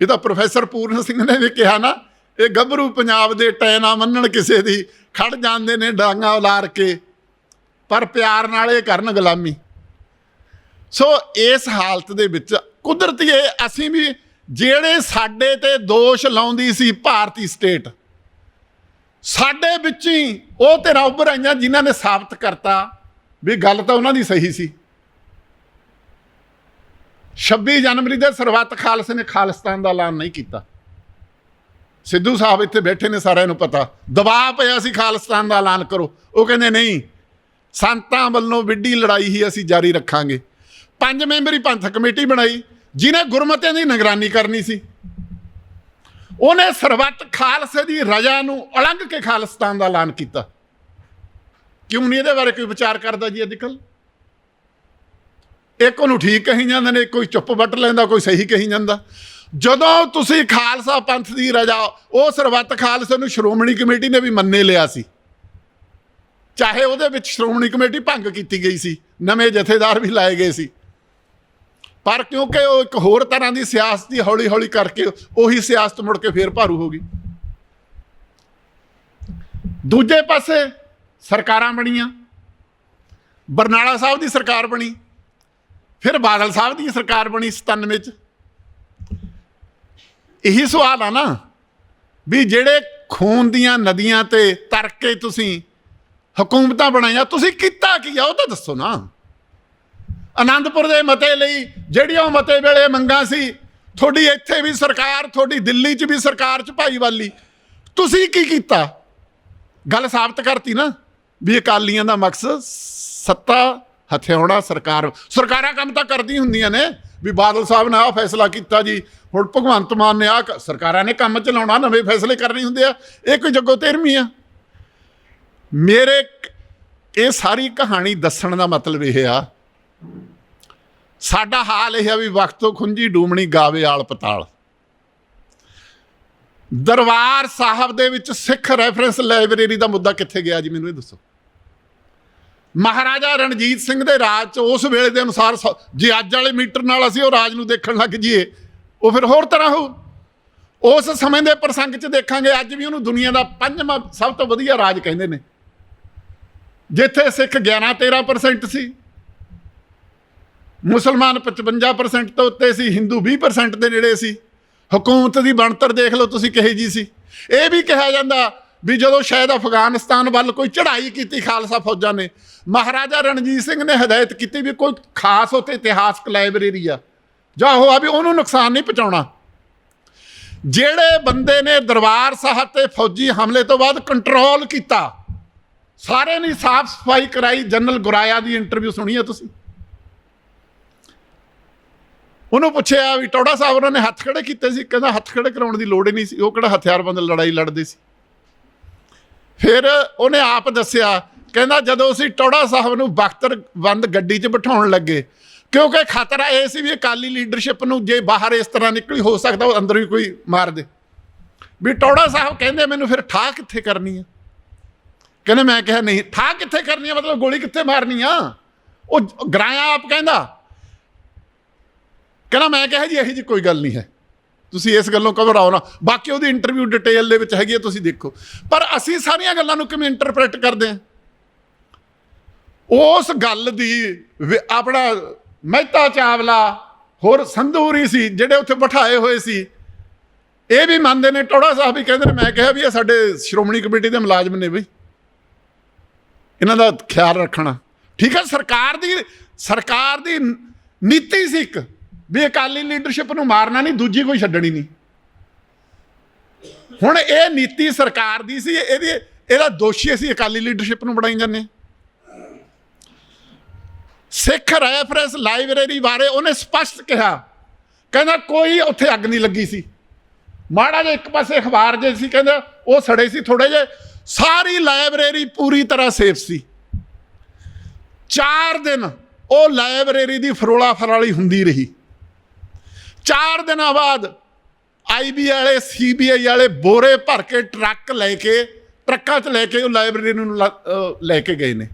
ਇਹ ਤਾਂ ਪ੍ਰੋਫੈਸਰ ਪੂਰਨ ਸਿੰਘ ਨੇ ਵੀ ਕਿਹਾ ਨਾ, ਇਹ ਗੱਭਰੂ ਪੰਜਾਬ ਦੇ ਟੈ ਨਾ ਮੰਨਣ ਕਿਸੇ ਦੀ, ਖੜ ਜਾਂਦੇ ਨੇ ਡਾਂਗਾ ਉਲਾਰ ਕੇ। ਪਰ ਪਿਆਰ ਨਾਲ ਇਹ ਕਰਨ ਗੁਲਾਮੀ। ਸੋ ਇਸ ਹਾਲਤ ਦੇ ਵਿੱਚ ਕੁਦਰਤੀ ਇਹ ਅਸੀਂ ਵੀ ਜਿਹੜੇ ਸਾਡੇ ਤੇ ਦੋਸ਼ ਲਾਉਂਦੀ ਸੀ ਭਾਰਤੀ ਸਟੇਟ, ਸਾਡੇ ਵਿੱਚ ਹੀ ਉਹ ਤੇ ਉੱਭਰ ਆਈਆਂ ਜਿਨ੍ਹਾਂ ਨੇ ਸਾਬਤ ਕਰਤਾ ਵੀ ਗੱਲ ਤਾਂ ਉਹਨਾਂ ਦੀ ਸਹੀ ਸੀ। 26 ਜਨਵਰੀ ਦੇ ਸਰਬੱਤ ਖਾਲਸੇ ਨੇ ਖਾਲਿਸਤਾਨ ਦਾ ਐਲਾਨ ਨਹੀਂ ਕੀਤਾ। ਸਿੱਧੂ ਸਾਹਿਬ ਇੱਥੇ ਬੈਠੇ ਨੇ ਸਾਰਿਆਂ ਨੂੰ ਪਤਾ। ਦਬਾਅ ਪਿਆ ਸੀ ਖਾਲਿਸਤਾਨ ਦਾ ਐਲਾਨ ਕਰੋ। ਉਹ ਕਹਿੰਦੇ, ਨਹੀਂ ਸੰਤਾਂ ਵੱਲੋਂ ਵਿੱਢੀ ਲੜਾਈ ਹੀ ਅਸੀਂ ਜਾਰੀ ਰੱਖਾਂਗੇ। ਪੰਜ ਮੈਂਬਰੀ ਪੰਥ ਕਮੇਟੀ ਬਣਾਈ, ਜਿਨੇ ਗੁਰਮਤਿਆਂ ਦੀ ਨਿਗਰਾਨੀ ਕਰਨੀ ਸੀ। ਉਹਨੇ ਸਰਬੱਤ ਖਾਲਸੇ ਦੀ ਰਜਾ ਨੂੰ ਉਲੰਘ ਕੇ ਖਾਲਸਤਾਨ ਦਾ ਐਲਾਨ ਕੀਤਾ। ਕਿਉਂ ਨਹੀਂ ਇਹਦੇ ਬਾਰੇ ਕੋਈ ਵਿਚਾਰ ਕਰਦਾ ਜੀ ਅੱਜ ਕੱਲ੍ਹ ਇੱਕ ਉਹਨੂੰ ਠੀਕ ਕਹੀ ਜਾਂਦੇ ਨੇ ਕੋਈ ਚੁੱਪ ਵੱਟ ਲੈਂਦਾ, ਕੋਈ ਸਹੀ ਕਹੀ ਜਾਂਦਾ। ਜਦੋਂ ਤੁਸੀਂ ਖਾਲਸਾ ਪੰਥ ਦੀ ਰਜਾ, ਉਹ ਸਰਬੱਤ ਖਾਲਸੇ ਨੂੰ ਸ਼੍ਰੋਮਣੀ ਕਮੇਟੀ ਨੇ ਵੀ ਮੰਨੇ ਲਿਆ ਸੀ। ਚਾਹੇ ਉਹਦੇ ਵਿੱਚ ਸ਼੍ਰੋਮਣੀ ਕਮੇਟੀ ਭੰਗ ਕੀਤੀ ਗਈ ਸੀ, ਨਵੇਂ ਜਥੇਦਾਰ ਵੀ ਲਾਏ ਗਏ ਸੀ। ਪਰ ਕਿਉਂਕਿ ਉਹ ਇੱਕ ਹੋਰ ਤਰ੍ਹਾਂ ਦੀ ਸਿਆਸਤ ਦੀ ਹੌਲੀ ਹੌਲੀ ਕਰਕੇ ਉਹੀ ਸਿਆਸਤ ਮੁੜ ਕੇ ਫੇਰ ਭਾਰੂ ਹੋ ਗਈ। ਦੂਜੇ ਪਾਸੇ ਸਰਕਾਰਾਂ ਬਣੀਆਂ। ਬਰਨਾਲਾ ਸਾਹਿਬ ਦੀ ਸਰਕਾਰ ਬਣੀ। ਫਿਰ ਬਾਦਲ ਸਾਹਿਬ ਦੀ ਸਰਕਾਰ ਬਣੀ 97 ਚ। ਇਹੀ ਸਵਾਲ ਆ ਨਾ ਵੀ ਜਿਹੜੇ ਖੂਨ ਦੀਆਂ ਨਦੀਆਂ ਤੇ ਤਰ ਕੇ ਤੁਸੀਂ ਹਕੂਮਤਾਂ ਬਣਾਈਆਂ, ਤੁਸੀਂ ਕੀਤਾ ਕੀ ਆ, ਉਹ ਤਾਂ ਦੱਸੋ ਨਾ। ਆਨੰਦਪੁਰ ਦੇ ਮਤੇ ਲਈ ਜਿਹੜੀਆਂ ਉਹ ਮਤੇ ਵੇਲੇ ਮੰਗਾਂ ਸੀ, ਤੁਹਾਡੀ ਇੱਥੇ ਵੀ ਸਰਕਾਰ, ਤੁਹਾਡੀ ਦਿੱਲੀ 'ਚ ਵੀ ਸਰਕਾਰ 'ਚ ਭਾਈਵਾਲੀ ਤੁਸੀਂ ਕੀ ਕੀਤਾ? ਗੱਲ ਸਾਬਤ ਕਰਤੀ ਨਾ, ਵੀ ਅਕਾਲੀਆਂ ਦਾ ਮਕਸਦ ਸੱਤਾ ਹਥਿਆਉਣਾ ਸਰਕਾਰ, ਸਰਕਾਰਾਂ ਕੰਮ ਤਾਂ ਕਰਦੀ ਹੁੰਦੀਆਂ ਨੇ, ਵੀ ਬਾਦਲ ਸਾਹਿਬ ਨੇ ਆਹ ਫੈਸਲਾ ਕੀਤਾ ਜੀ, ਹੁਣ ਭਗਵੰਤ ਮਾਨ ਨੇ ਆਹ ਸਰਕਾਰਾਂ ਨੇ ਕੰਮ ਚਲਾਉਣਾ, ਨਵੇਂ ਫੈਸਲੇ ਕਰਨੇ ਹੁੰਦੇ ਆ, ਇਹ ਕੋਈ ਜੱਗੋ ਤੇਰਵੀਂ ਆ। ਮੇਰੇ ਇਹ ਸਾਰੀ ਕਹਾਣੀ ਦੱਸਣ ਦਾ ਮਤਲਬ ਇਹ ਆ, ਸਾਡਾ ਹਾਲ ਇਹ ਆ ਵੀ ਵਕਤੋਂ ਖੁੰਜੀ ਡੂਮਣੀ ਗਾਵੇ ਆਲ ਪਤਾਲ। ਦਰਬਾਰ ਸਾਹਿਬ ਦੇ ਵਿੱਚ ਸਿੱਖ ਰੈਫਰੈਂਸ ਲਾਇਬ੍ਰੇਰੀ ਦਾ ਮੁੱਦਾ ਕਿੱਥੇ ਗਿਆ ਜੀ, ਮੈਨੂੰ ਇਹ ਦੱਸੋ। ਮਹਾਰਾਜਾ ਰਣਜੀਤ ਸਿੰਘ ਦੇ ਰਾਜ 'ਚ ਉਸ ਵੇਲੇ ਦੇ ਅਨੁਸਾਰ ਸ- ਜੇ ਅੱਜ ਵਾਲੇ ਮੀਟਰ ਨਾਲ ਅਸੀਂ ਉਹ ਰਾਜ ਨੂੰ ਦੇਖਣ ਲੱਗ ਜਾਈਏ, ਉਹ ਫਿਰ ਹੋਰ ਤਰ੍ਹਾਂ ਹੋ ਉਸ ਸਮੇਂ ਦੇ ਪ੍ਰਸੰਗ 'ਚ ਦੇਖਾਂਗੇ, ਅੱਜ ਵੀ ਉਹਨੂੰ ਦੁਨੀਆ ਦਾ ਪੰਜਵਾਂ ਸਭ ਤੋਂ ਵਧੀਆ ਰਾਜ ਕਹਿੰਦੇ ਨੇ। ਜਿੱਥੇ ਸਿੱਖ 11 13% ਸੀ, ਮੁਸਲਮਾਨ 55% ਤੋਂ ਉੱਤੇ ਸੀ, ਹਿੰਦੂ 20% ਦੇ ਨੇੜੇ ਸੀ, ਹਕੂਮਤ ਦੀ ਬਣਤਰ ਦੇਖ ਲਓ ਤੁਸੀਂ ਕਿਹੇ ਜੀ ਸੀ। ਇਹ ਵੀ ਕਿਹਾ ਜਾਂਦਾ ਵੀ ਜਦੋਂ ਸ਼ਾਇਦ ਅਫਗਾਨਿਸਤਾਨ ਵੱਲ ਕੋਈ ਚੜ੍ਹਾਈ ਕੀਤੀ ਖਾਲਸਾ ਫੌਜਾਂ ਨੇ, ਮਹਾਰਾਜਾ ਰਣਜੀਤ ਸਿੰਘ ਨੇ ਹਦਾਇਤ ਕੀਤੀ ਵੀ ਕੋਈ ਖਾਸ ਉੱਥੇ ਇਤਿਹਾਸਕ ਲਾਇਬ੍ਰੇਰੀ ਆ, ਜਾਂ ਉਹ ਆ ਵੀ ਉਹਨੂੰ ਨੁਕਸਾਨ ਨਹੀਂ ਪਹੁੰਚਾਉਣਾ। ਜਿਹੜੇ ਬੰਦੇ ਨੇ ਦਰਬਾਰ ਸਾਹਿਬ ਤੇ ਫੌਜੀ ਹਮਲੇ ਤੋਂ ਬਾਅਦ ਕੰਟਰੋਲ ਕੀਤਾ ਸਾਰੇ ਨੇ ਸਾਫ਼ ਸਫ਼ਾਈ ਕਰਾਈ, ਜਨਰਲ ਗੁਰਾਇਆ ਦੀ ਇੰਟਰਵਿਊ ਸੁਣੀ ਹੈ ਤੁਸੀਂ? ਉਹਨੂੰ ਪੁੱਛਿਆ ਵੀ ਟੌੜਾ ਸਾਹਿਬ ਉਹਨਾਂ ਨੇ ਹੱਥ ਖੜੇ ਕੀਤੇ ਸੀ, ਕਹਿੰਦਾ ਹੱਥ ਖੜੇ ਕਰਾਉਣ ਦੀ ਲੋੜ ਹੀ ਨਹੀਂ ਸੀ, ਉਹ ਕਿਹੜਾ ਹਥਿਆਰਬੰਦ ਲੜਾਈ ਲੜਦੇ ਸੀ। ਫਿਰ ਉਹਨੇ ਆਪ ਦੱਸਿਆ, ਕਹਿੰਦਾ ਜਦੋਂ ਅਸੀਂ ਟੌੜਾ ਸਾਹਿਬ ਨੂੰ ਬਖਤਰਬੰਦ ਗੱਡੀ 'ਚ ਬਿਠਾਉਣ ਲੱਗੇ, ਕਿਉਂਕਿ ਖਤਰਾ ਇਹ ਸੀ ਵੀ ਅਕਾਲੀ ਲੀਡਰਸ਼ਿਪ ਨੂੰ ਜੇ ਬਾਹਰ ਇਸ ਤਰ੍ਹਾਂ ਨਿਕਲੀ, ਹੋ ਸਕਦਾ ਉਹ ਅੰਦਰ ਵੀ ਕੋਈ ਮਾਰ ਦੇ। ਵੀ ਟੌੜਾ ਸਾਹਿਬ ਕਹਿੰਦੇ ਮੈਨੂੰ ਫਿਰ ਠਾ ਕਿੱਥੇ ਕਰਨੀ ਹੈ ਕਹਿੰਦੇ ਮੈਂ ਕਿਹਾ ਨਹੀਂ ਠਾ ਕਿੱਥੇ ਕਰਨੀ ਆ? ਮਤਲਬ ਗੋਲੀ ਕਿੱਥੇ ਮਾਰਨੀ ਆ? ਉਹ ਗਰਾਇਆ ਆਪ ਕਹਿੰਦਾ। ਕਹਿੰਦਾ ਮੈਂ ਕਿਹਾ ਜੀ, ਇਹੋ ਜੀ ਕੋਈ ਗੱਲ ਨਹੀਂ ਹੈ। ਤੁਸੀਂ ਇਸ ਗੱਲੋਂ ਘਬਰਾਓ ਨਾ। ਬਾਕੀ ਉਹਦੀ ਇੰਟਰਵਿਊ ਡਿਟੇਲ ਦੇ ਵਿੱਚ ਹੈਗੀ ਹੈ ਤੁਸੀਂ ਦੇਖੋ। ਪਰ ਅਸੀਂ ਸਾਰੀਆਂ ਗੱਲਾਂ ਨੂੰ ਕਿਵੇਂ ਇੰਟਰਪ੍ਰੀਟ ਕਰਦੇ ਹਾਂ ਉਸ ਗੱਲ ਦੀ ਆਪਣਾ ਮਹਿਤਾ ਚਾਵਲਾ, ਹੋਰ ਸੰਧੂਰੀ ਸੀ, ਜਿਹੜੇ ਉੱਥੇ ਬਿਠਾਏ ਹੋਏ ਸੀ। ਇਹ ਵੀ ਮੰਨਦੇ ਨੇ, ਟੋੜਾ ਸਾਹਿਬ ਵੀ ਕਹਿੰਦੇ ਨੇ, ਮੈਂ ਕਿਹਾ ਵੀ ਇਹ ਸਾਡੇ ਸ਼੍ਰੋਮਣੀ ਕਮੇਟੀ ਦੇ ਮੁਲਾਜ਼ਮ ਨੇ ਬਈ। ਇਹਨਾਂ ਦਾ ਖਿਆਲ ਰੱਖਣਾ। ਠੀਕ ਹੈ ਸਰਕਾਰ ਦੀ ਸਰਕਾਰ ਦੀ ਨੀਤੀ ਸੀ ਇੱਕ, ਵੀ ਅਕਾਲੀ ਲੀਡਰਸ਼ਿਪ ਨੂੰ ਮਾਰਨਾ ਨਹੀਂ, ਦੂਜੀ ਕੋਈ ਛੱਡਣੀ ਨਹੀਂ। ਹੁਣ ਇਹ ਨੀਤੀ ਸਰਕਾਰ ਦੀ ਸੀ, ਇਹਦੀ ਇਹਦਾ ਦੋਸ਼ੀ ਅਸੀਂ ਅਕਾਲੀ ਲੀਡਰਸ਼ਿਪ ਨੂੰ ਬਣਾਈ ਜਾਂਦੇ ਹਾਂ। ਸਿੱਖ ਰੈਫਰੈਂਸ ਲਾਇਬ੍ਰੇਰੀ ਬਾਰੇ ਉਹਨੇ ਸਪਸ਼ਟ ਕਿਹਾ, ਕਹਿੰਦਾ ਕੋਈ ਉੱਥੇ ਅੱਗ ਨਹੀਂ ਲੱਗੀ ਸੀ। ਮਾੜਾ ਜਿਹਾ ਇੱਕ ਪਾਸੇ ਅਖਬਾਰ ਜੇ ਸੀ, ਕਹਿੰਦਾ ਉਹ ਸੜੇ ਸੀ ਥੋੜੇ ਜੇ ਸਾਰੀ ਲਾਇਬ੍ਰੇਰੀ ਪੂਰੀ ਤਰ੍ਹਾਂ ਸੇਫ ਸੀ। ਚਾਰ ਦਿਨ ਉਹ ਲਾਇਬ੍ਰੇਰੀ ਦੀ ਫਰੋਲਾ ਫਰਾਲੀ ਹੁੰਦੀ ਰਹੀ। ਚਾਰ ਦਿਨਾਂ ਬਾਅਦ ਆਈਬੀ ਵਾਲੇ ਸੀਬੀਆਈ ਵਾਲੇ ਬੋਰੇ ਭਰ ਕੇ ਟਰੱਕ ਲੈ ਕੇ, ਟਰੱਕਾਂ 'ਚ ਲੈ ਕੇ ਉਹ ਲਾਇਬ੍ਰੇਰੀ ਨੂੰ ਲੈ ਕੇ ਗਏ ਨੇ।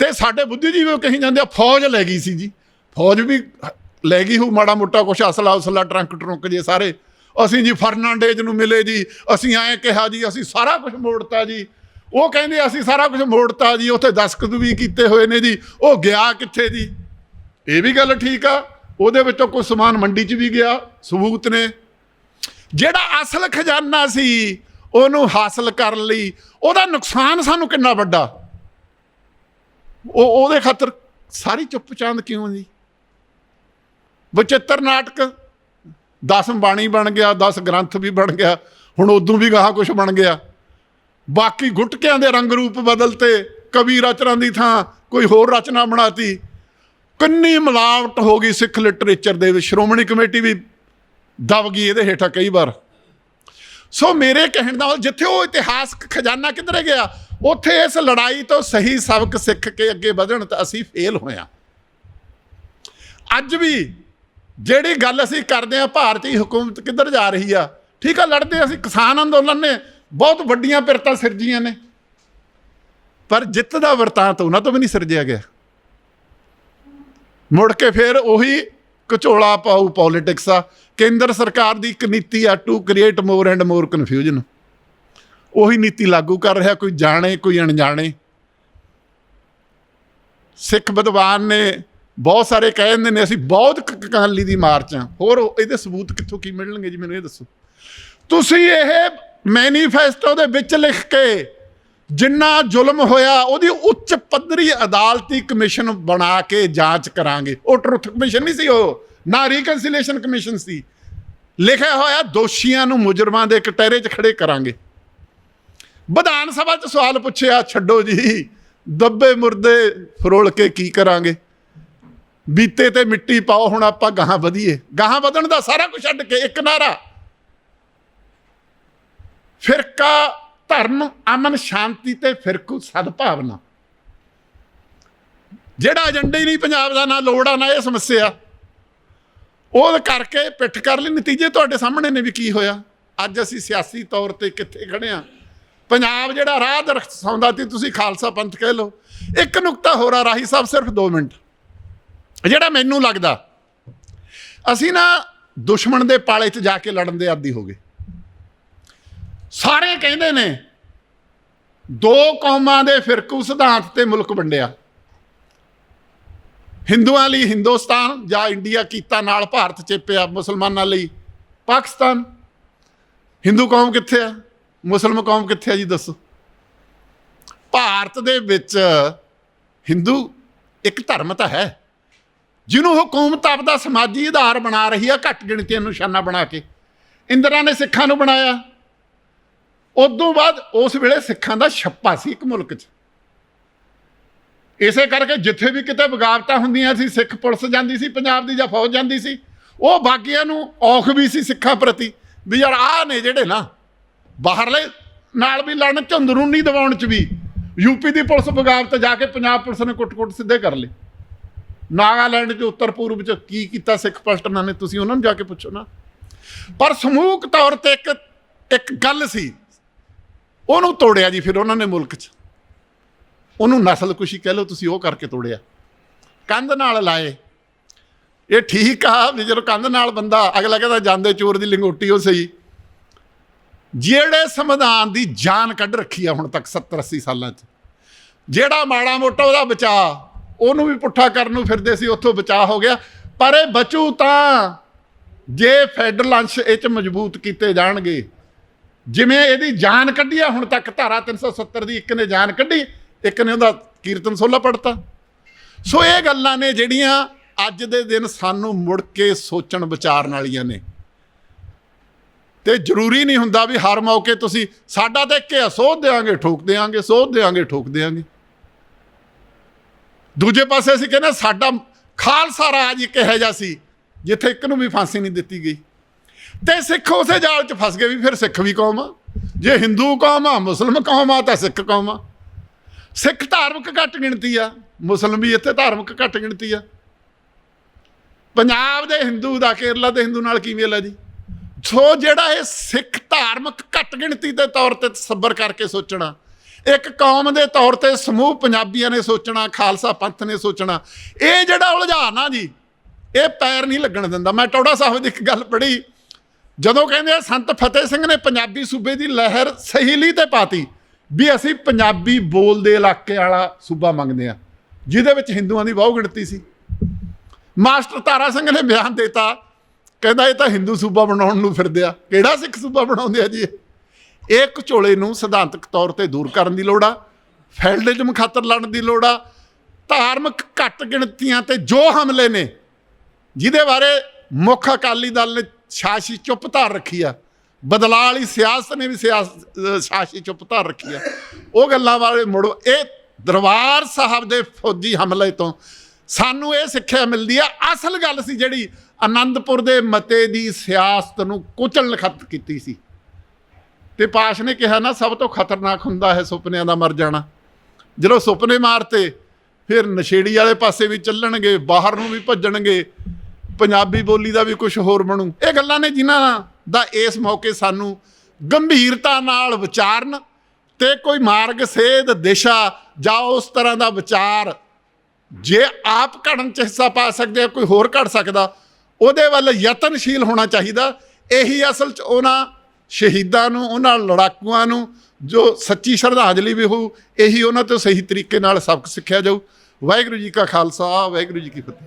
ਤੇ ਸਾਡੇ ਬੁੱਧੀਜੀਵੀ ਉਹ ਕਹੀ ਜਾਂਦੇ ਆ, ਫੌਜ ਲੈ ਗਈ ਸੀ ਜੀ। ਫੌਜ ਵੀ ਲੈ ਗਈ ਹੋ ਮਾੜਾ ਮੋਟਾ ਕੁਛ ਅਸਲਾ ਉਸਲਾ ਟਰੰਕ ਟਰੁੰਕ ਜੇ ਸਾਰੇ ਅਸੀਂ ਜੀ ਫਰਨਾਂਡੇਜ ਨੂੰ ਮਿਲੇ ਜੀ, ਅਸੀਂ ਐਂ ਕਿਹਾ ਜੀ, ਅਸੀਂ ਸਾਰਾ ਕੁਝ ਮੋੜਤਾ ਜੀ। ਉਹ ਕਹਿੰਦੇ ਅਸੀਂ ਸਾਰਾ ਕੁਝ ਮੋੜਤਾ ਜੀ, ਉੱਥੇ ਦਸਖਤ ਵੀ ਕੀਤੇ ਹੋਏ ਨੇ ਜੀ, ਉਹ ਗਿਆ ਕਿੱਥੇ ਜੀ? ਇਹ ਵੀ ਗੱਲ ਠੀਕ ਆ, ਉਹਦੇ ਵਿੱਚੋਂ ਕੋਈ ਸਮਾਨ ਮੰਡੀ 'ਚ ਵੀ ਗਿਆ, ਸਬੂਤ ਨੇ। ਜਿਹੜਾ ਅਸਲ ਖਜ਼ਾਨਾ ਸੀ, ਉਹਨੂੰ ਹਾਸਲ ਕਰਨ ਲਈ, ਉਹਦਾ ਨੁਕਸਾਨ ਸਾਨੂੰ ਕਿੰਨਾ ਵੱਡਾ? ਉਹ ਉਹਦੇ ਖਾਤਰ ਸਾਰੀ ਚੁੱਪਚਾਂਦ ਕਿਉਂ ਜੀ? ਬਚਿੱਤਰ ਨਾਟਕ 10 ਬਾਣੀ ਬਣ ਗਿਆ 10 ਗ੍ਰੰਥ ਵੀ ਬਣ ਗਿਆ, ਹੁਣ ਉਦੋਂ ਵੀ ਗਾਹ ਕੁਝ ਬਣ ਗਿਆ। ਬਾਕੀ ਗੁਟਕਿਆਂ ਦੇ ਰੰਗ ਰੂਪ ਬਦਲਤੇ, ਕਵੀ ਰਚਨਾ ਦੀ ਥਾਂ ਕੋਈ ਹੋਰ ਰਚਨਾ ਬਣਾਤੀ। ਕਿੰਨੀ ਮਿਲਾਵਟ ਹੋ ਗਈ ਸਿੱਖ ਲਿਟਰੇਚਰ ਦੇ ਵਿੱਚ, ਸ਼੍ਰੋਮਣੀ ਕਮੇਟੀ ਵੀ ਦਬ ਗਈ ਇਹਦੇ ਹੇਠਾਂ ਕਈ ਵਾਰ। ਸੋ ਮੇਰੇ ਕਹਿਣ ਦਾ ਜਿੱਥੇ ਉਹ ਇਤਿਹਾਸਕ ਖਜ਼ਾਨਾ ਕਿਧਰੇ ਗਿਆ, ਉੱਥੇ ਇਸ ਲੜਾਈ ਤੋਂ ਸਹੀ ਸਬਕ ਸਿੱਖ ਕੇ ਅੱਗੇ ਵਧਣ ਤਾਂ ਅਸੀਂ ਫੇਲ ਹੋਇਆ ਅੱਜ ਵੀ ਜਿਹੜੀ ਗੱਲ ਅਸੀਂ ਕਰਦੇ ਆ ਭਾਰਤੀ ਹਕੂਮਤ ਕਿੱਧਰ ਜਾ ਰਹੀ ਆ? ਠੀਕ ਆ, ਲੜਦੇ ਅਸੀਂ, ਕਿਸਾਨ ਅੰਦੋਲਨ ਨੇ ਬਹੁਤ ਵੱਡੀਆਂ ਪਿਰਤਾਂ ਸਿਰਜੀਆਂ ਨੇ। ਪਰ ਜਿੱਤ ਦਾ ਵਰਤਾਂਤ ਉਹਨਾਂ ਤੋਂ ਵੀ ਨਹੀਂ ਸਿਰਜਿਆ ਗਿਆ। ਮੁੜ ਕੇ ਫਿਰ ਉਹੀ ਕਚੋਲਾ ਪਾਉ ਪੋਲਿਟਿਕਸ ਆ, ਕੇਂਦਰ ਸਰਕਾਰ ਦੀ ਇੱਕ ਨੀਤੀ ਆ to create more and more confusion ਉਹੀ ਨੀਤੀ ਲਾਗੂ ਕਰ ਰਿਹਾ, ਕੋਈ ਜਾਣੇ, ਕੋਈ ਅਣਜਾਣੇ। ਸਿੱਖ ਵਿਦਵਾਨ ਨੇ ਬਹੁਤ ਸਾਰੇ ਕਹਿ ਦਿੰਦੇ ਨੇ, ਅਸੀਂ ਬਹੁਤ ਕ- ਕਾਲੀ ਦੀ ਮਾਰਚ ਆ। ਹੋਰ ਇਹਦੇ ਸਬੂਤ ਕਿੱਥੋਂ ਕੀ ਮਿਲਣਗੇ ਜੀ ਮੈਨੂੰ ਇਹ ਦੱਸੋ। ਤੁਸੀਂ ਇਹ ਮੈਨੀਫੈਸਟੋ ਦੇ ਵਿੱਚ ਲਿਖ ਕੇ ਜਿੰਨਾ ਜ਼ੁਲਮ ਹੋਇਆ, ਉਹਦੀ ਉੱਚ ਪੱਧਰੀ ਅਦਾਲਤੀ ਕਮਿਸ਼ਨ ਬਣਾ ਕੇ ਜਾਂਚ ਕਰਾਂਗੇ। ਉਹ ਟਰੁੱਥ ਕਮਿਸ਼ਨ ਨਹੀਂ ਸੀ ਉਹ, ਨਾ ਰੀਕਨਸੀਲੀਏਸ਼ਨ ਕਮਿਸ਼ਨ ਸੀ। ਲਿਖਿਆ ਹੋਇਆ, ਦੋਸ਼ੀਆਂ ਨੂੰ ਮੁਜਰਮਾਂ ਦੇ ਕਟਹਿਰੇ 'ਚ ਖੜੇ ਕਰਾਂਗੇ। ਵਿਧਾਨ ਸਭਾ 'ਚ ਸਵਾਲ ਪੁੱਛਿਆ, ਛੱਡੋ ਜੀ, ਦੱਬੇ ਮੁਰਦੇ ਫਰੋਲ ਕੇ ਕੀ ਕਰਾਂਗੇ? ਬੀਤੇ ਤੇ ਮਿੱਟੀ ਪਾਓ, ਹੁਣ ਆਪਾਂ ਗਾਹਾਂ ਵਧੀਏ। ਗਾਹਾਂ ਵਧਣ ਦਾ ਸਾਰਾ ਕੁਝ ਛੱਡ ਕੇ ਇੱਕ ਨਾਰਾ। ਫਿਰਕਾ ਧਰਮ, ਅਮਨ ਸ਼ਾਂਤੀ ਤੇ ਫਿਰਕੂ ਸਦਭਾਵਨਾ। ਜਿਹੜਾ ਏਜੰਡਾ ਹੀ ਨਹੀਂ ਪੰਜਾਬ ਦਾ, ਨਾ ਲੋੜ ਆ, ਨਾ ਇਹ ਸਮੱਸਿਆ। ਉਹ ਕਰਕੇ ਪਿੱਠ ਕਰ ਲਈ। ਨਤੀਜੇ ਤੁਹਾਡੇ ਸਾਹਮਣੇ ਨੇ ਵੀ ਕੀ ਹੋਇਆ। ਅੱਜ ਅਸੀਂ ਸਿਆਸੀ ਤੌਰ ਤੇ ਕਿੱਥੇ ਖੜੇ ਆ? ਪੰਜਾਬ ਜਿਹੜਾ ਰਾਹ ਦਰਸਾਉਂਦਾ ਤੇ ਤੁਸੀਂ ਖਾਲਸਾ ਪੰਥ ਕਹਿ ਲਓ। ਇੱਕ ਨੁਕਤਾ ਹੋਰ ਆ, ਰਾਹੀ ਸਾਹਿਬ, ਸਿਰਫ 2 ਮਿੰਟ। ਜਿਹੜਾ ਮੈਨੂੰ ਲੱਗਦਾ, ਅਸੀਂ ਨਾ ਦੁਸ਼ਮਣ ਦੇ ਪਾਲੇ 'ਚ ਜਾ ਕੇ ਲੜਨ ਦੇ ਆਦੀ ਹੋ ਗਏ। ਸਾਰੇ ਕਹਿੰਦੇ ਨੇ, ਦੋ ਕੌਮਾਂ ਦੇ ਫਿਰਕੂ ਸਿਧਾਂਤ ਤੇ ਮੁਲਕ ਵੰਡਿਆ। ਹਿੰਦੂਆਂ ਲਈ ਹਿੰਦੁਸਤਾਨ ਜਾਂ ਇੰਡੀਆ ਕੀਤਾ ਨਾਲ ਭਾਰਤ ਚੇਪਿਆ ਮੁਸਲਮਾਨਾਂ ਲਈ ਪਾਕਿਸਤਾਨ। ਹਿੰਦੂ ਕੌਮ ਕਿੱਥੇ ਆ? ਮੁਸਲਮ ਕੌਮ ਕਿੱਥੇ ਆ ਜੀ ਦੱਸੋ? ਭਾਰਤ ਦੇ ਵਿੱਚ ਹਿੰਦੂ ਇੱਕ ਧਰਮ ਤਾਂ ਹੈ। ਜਿਹਨੂੰ ਹਕੂਮਤ ਆਪਦਾ ਸਮਾਜੀ ਆਧਾਰ ਬਣਾ ਰਹੀ ਆ, ਘੱਟ ਗਿਣਤੀਆਂ ਨੂੰ ਨਿਸ਼ਾਨਾ ਬਣਾ ਕੇ। ਇੰਦਰਾ ਨੇ ਸਿੱਖਾਂ ਨੂੰ ਬਣਾਇਆ। ਉਦੋਂ ਬਾਅਦ ਉਸ ਵੇਲੇ ਸਿੱਖਾਂ ਦਾ ਛੱਪਾ ਸੀ ਇੱਕ ਮੁਲਕ 'ਚ। ਇਸੇ ਕਰਕੇ ਜਿੱਥੇ ਵੀ ਕਿਤੇ ਬਗਾਵਤਾਂ ਹੁੰਦੀਆਂ ਸੀ, ਸਿੱਖ ਪੁਲਿਸ ਜਾਂਦੀ ਸੀ, ਪੰਜਾਬ ਦੀ ਜਾਂ ਫੌਜ ਜਾਂਦੀ ਸੀ, ਉਹ ਬਾਕੀਆਂ ਨੂੰ ਔਖ ਵੀ ਸੀ ਸਿੱਖਾਂ ਪ੍ਰਤੀ ਵੀ ਯਾਰ ਆਹ ਨੇ ਜਿਹੜੇ ਨਾ, ਬਾਹਰਲੇ ਨਾਲ ਵੀ ਲੜਨ ਝੰਦਰੂ ਨਹੀਂ ਦਿਵਾਉਣ ਚ ਵੀ ਯੂਪੀ ਦੀ ਪੁਲਿਸ ਬਗਾਵਤ ਜਾ ਕੇ ਪੰਜਾਬ ਪੁਲਿਸ ਨੇ ਕੁੱਟ-ਕੁੱਟ ਸਿੱਧੇ ਕਰ ਲਏ। ਨਾਗਾਲੈਂਡ ਚ, ਉੱਤਰ ਪੂਰਬ ਚ ਕੀ ਕੀਤਾ ਸਿੱਖ ਪਲਟਨਾਂ ਨੇ? ਤੁਸੀਂ ਉਹਨਾਂ ਨੂੰ ਜਾ ਕੇ ਪੁੱਛੋ ਨਾ। ਪਰ ਸਮੂਹਕ ਤੌਰ ਤੇ ਇੱਕ ਇੱਕ ਗੱਲ ਸੀ। ਉਹਨੂੰ ਤੋੜਿਆ ਜੀ ਫਿਰ ਉਹਨਾਂ ਨੇ ਮੁਲਕ 'ਚ। ਉਹਨੂੰ ਨਸਲਕੁਸ਼ੀ ਕਹਿ ਲਓ, ਤੁਸੀਂ ਉਹ ਕਰਕੇ ਤੋੜਿਆ। ਕੰਧ ਨਾਲ ਲਾਏ। ਇਹ ਠੀਕ ਆ ਵੀ ਜਦੋਂ ਕੰਧ ਨਾਲ ਬੰਦਾ ਅਗਲਾ ਕਹਿੰਦਾ ਜਾਂਦੇ ਚੋਰ ਦੀ ਲਿੰਗੋਟੀ ਉਹ ਸਹੀ। ਜਿਹੜੇ ਸੰਵਿਧਾਨ ਦੀ ਜਾਨ ਕੱਢ ਰੱਖੀ ਆ ਹੁਣ ਤੱਕ 70 80 ਸਾਲਾਂ 'ਚ। ਜਿਹੜਾ ਮਾੜਾ ਮੋਟਾ ਉਹਦਾ ਬਚਾ ਉਹਨੂੰ ਵੀ ਪੁੱਠਾ ਕਰਨ ਨੂੰ ਫਿਰਦੇ ਸੀ, ਉੱਥੋਂ ਬਚਾਅ ਹੋ ਗਿਆ। ਪਰ ਇਹ ਬਚੂ ਤਾਂ ਜੇ ਫੈਡਰਲ ਅੰਸ਼ ਇਹ 'ਚ ਮਜ਼ਬੂਤ ਕੀਤੇ ਜਾਣਗੇ। ਜਿਵੇਂ ਇਹਦੀ ਜਾਨ ਕੱਢੀ ਆ, ਹੁਣ ਤੱਕ ਧਾਰਾ 370 ਦੀ ਇੱਕ ਨੇ ਜਾਨ ਕੱਢੀ, ਇੱਕ ਨੇ ਉਹਦਾ ਕੀਰਤਨ ਸੋਲਾ ਪੜਤਾ ਸੋ ਇਹ ਗੱਲਾਂ ਨੇ ਜਿਹੜੀਆਂ ਅੱਜ ਦੇ ਦਿਨ ਸਾਨੂੰ ਮੁੜ ਕੇ ਸੋਚਣ ਵਿਚਾਰਨ ਵਾਲੀਆਂ ਨੇ। ਤੇ ਜ਼ਰੂਰੀ ਨਹੀਂ ਹੁੰਦਾ ਵੀ ਹਰ ਮੌਕੇ ਤੁਸੀਂ ਸਾਡਾ ਤਾਂ ਇੱਕ ਆ, ਸੋਧ ਦੇਾਂਗੇ ਠੋਕ ਦੇਾਂਗੇ ਸੋਧ ਦੇਾਂਗੇ ਠੋਕ ਦੇਾਂਗੇ ਦੂਜੇ ਪਾਸੇ ਅਸੀਂ ਕਹਿੰਦੇ ਸਾਡਾ ਖਾਲਸਾ ਰਾਜ ਇੱਕ ਇਹੋ ਜਿਹਾ ਸੀ, ਜਿੱਥੇ ਇੱਕ ਨੂੰ ਵੀ ਫਾਂਸੀ ਨਹੀਂ ਦਿੱਤੀ ਗਈ। ਤੇ ਸਿੱਖ ਉਸੇ ਜਾਲ 'ਚ ਫਸ ਗਏ ਵੀ ਫਿਰ ਸਿੱਖ ਵੀ ਕੌਮ ਆ। ਜੇ ਹਿੰਦੂ ਕੌਮ ਆ, ਮੁਸਲਮ ਕੌਮ ਆ, ਤਾਂ ਸਿੱਖ ਕੌਮ ਆ। ਸਿੱਖ ਧਾਰਮਿਕ ਘੱਟ ਗਿਣਤੀ ਆ, ਮੁਸਲਮ ਵੀ ਇੱਥੇ ਧਾਰਮਿਕ ਘੱਟ ਗਿਣਤੀ ਆ। ਪੰਜਾਬ ਦੇ ਹਿੰਦੂ ਦਾ, ਕੇਰਲਾ ਦੇ ਹਿੰਦੂ ਨਾਲ ਕੀ ਮੇਲ ਆ ਜੀ? ਸੋ ਜਿਹੜਾ ਇਹ ਸਿੱਖ ਧਾਰਮਿਕ ਘੱਟ ਗਿਣਤੀ ਦੇ ਤੌਰ ਤੇ ਤਸੱਬਰ ਕਰਕੇ ਸੋਚਣਾ ਇੱਕ ਕੌਮ ਦੇ ਤੌਰ ਤੇ ਸਮੂਹ ਪੰਜਾਬੀਆਂ ਨੇ ਸੋਚਣਾ, ਖਾਲਸਾ ਪੰਥ ਨੇ ਸੋਚਣਾ, ਇਹ ਜਿਹੜਾ ਉਲਝਾਨ ਆ ਜੀ, ਇਹ ਪੈਰ ਨਹੀਂ ਲੱਗਣ ਦਿੰਦਾ। ਮੈਂ ਟੌੜਾ ਸਾਹਿਬ ਦੀ ਇੱਕ ਗੱਲ ਪੜ੍ਹੀ। ਜਦੋਂ ਕਹਿੰਦੇ ਆ, ਸੰਤ ਫਤਿਹ ਸਿੰਘ ਨੇ ਪੰਜਾਬੀ ਸੂਬੇ ਦੀ ਲਹਿਰ ਸਹੀਲੀ ਤੇ ਪਾਤੀ, ਵੀ ਅਸੀਂ ਪੰਜਾਬੀ ਬੋਲਦੇ ਇਲਾਕੇ ਵਾਲਾ ਸੂਬਾ ਮੰਗਦੇ ਆ, ਜਿਹਦੇ ਵਿੱਚ ਹਿੰਦੂਆਂ ਦੀ ਬਹੁ ਗਿਣਤੀ ਸੀ। ਮਾਸਟਰ ਤਾਰਾ ਸਿੰਘ ਨੇ ਬਿਆਨ ਦਿੱਤਾ, ਕਹਿੰਦਾ ਇਹ ਤਾਂ ਹਿੰਦੂ ਸੂਬਾ ਬਣਾਉਣ ਨੂੰ ਫਿਰਦੇ ਆ। ਕਿਹੜਾ ਸਿੱਖ ਸੂਬਾ ਬਣਾਉਂਦੇ ਆ ਜੀ ਇਹ? ਇਹ ਘਚੋਲੇ ਨੂੰ ਸਿਧਾਂਤਕ ਤੌਰ ਤੇ ਦੂਰ ਕਰਨ ਦੀ ਲੋੜ ਆ, ਫੈਲਡਿਜ਼ਮ ਖਾਤਰ ਲੜਨ ਦੀ ਲੋੜ ਆ, ਧਾਰਮਿਕ ਘੱਟ ਗਿਣਤੀਆਂ ਤੇ ਜੋ ਹਮਲੇ ਨੇ, ਜਿਹਦੇ ਬਾਰੇ ਮੁੱਖ ਅਕਾਲੀ ਦਲ ਨੇ ਸ਼ਾਸੀ ਚੁੱਪ ਧਾਰ ਰੱਖੀ ਆ, ਬਦਲਾਅ ਵਾਲੀ ਸਿਆਸਤ ਨੇ ਵੀ ਸਿਆਸਤ ਸ਼ਾਸੀ ਚੁੱਪ ਧਾਰ ਰੱਖੀ ਆ। ਉਹ ਗੱਲਾਂ ਬਾਰੇ ਮੁੜੋ ਇਹ ਦਰਬਾਰ ਸਾਹਿਬ ਦੇ ਫੌਜੀ ਹਮਲੇ ਤੋਂ ਸਾਨੂੰ ਇਹ ਸਿੱਖਿਆ ਮਿਲਦੀ ਆ, ਅਸਲ ਗੱਲ ਸੀ ਜਿਹੜੀ ਆਨੰਦਪੁਰ ਦੇ ਮਤੇ ਦੀ ਸਿਆਸਤ ਨੂੰ ਕੁਚਲਣ ਖਤ ਕੀਤੀ ਸੀ। ਤੇ ਪਾਸ਼ ਨੇ ਕਿਹਾ, ਨਾ, ਸਭ ਤੋਂ ਖਤਰਨਾਕ ਹੁੰਦਾ ਹੈ ਸੁਪਨਿਆਂ ਦਾ ਮਰ ਜਾਣਾ। ਜਦੋਂ ਸੁਪਨੇ ਮਾਰਤੇ, ਫਿਰ ਨਸ਼ੇੜੀ ਵਾਲੇ ਪਾਸੇ ਵੀ ਚੱਲਣਗੇ, ਬਾਹਰ ਨੂੰ ਵੀ ਭੱਜਣਗੇ, ਪੰਜਾਬੀ ਬੋਲੀ ਦਾ ਵੀ ਕੁਝ ਹੋਰ ਬਣੂ। ਇਹ ਗੱਲਾਂ ਨੇ ਜਿਨ੍ਹਾਂ ਦਾ ਇਸ ਮੌਕੇ ਸਾਨੂੰ ਗੰਭੀਰਤਾ ਨਾਲ ਵਿਚਾਰਨ ਤੇ ਕੋਈ ਮਾਰਗ, ਸੇਧ, ਦਿਸ਼ਾ ਜਾਂ ਉਸ ਤਰ੍ਹਾਂ ਦਾ ਵਿਚਾਰ ਜੇ ਆਪ ਘੜਨ ਚ ਹਿੱਸਾ ਪਾ ਸਕਦੇ ਆ, ਕੋਈ ਹੋਰ ਘੜ ਸਕਦਾ, ਉਹਦੇ ਵੱਲ ਯਤਨਸ਼ੀਲ ਹੋਣਾ ਚਾਹੀਦਾ। ਇਹੀ ਅਸਲ ਚ ਉਹਨਾਂ ਸ਼ਹੀਦਾਂ ਨੂੰ, ਉਹਨਾਂ ਲੜਾਕੂਆਂ ਨੂੰ ਜੋ ਸੱਚੀ ਸ਼ਰਧਾਂਜਲੀ ਵੀ ਹੋਊ, ਇਹੀ ਉਹਨਾਂ ਤੋਂ ਸਹੀ ਤਰੀਕੇ ਨਾਲ ਸਬਕ ਸਿੱਖਿਆ ਜਾਊ। ਵਾਹਿਗੁਰੂ ਜੀ ਕਾ ਖਾਲਸਾ, ਵਾਹਿਗੁਰੂ ਜੀ ਕੀ ਫਤਿਹ।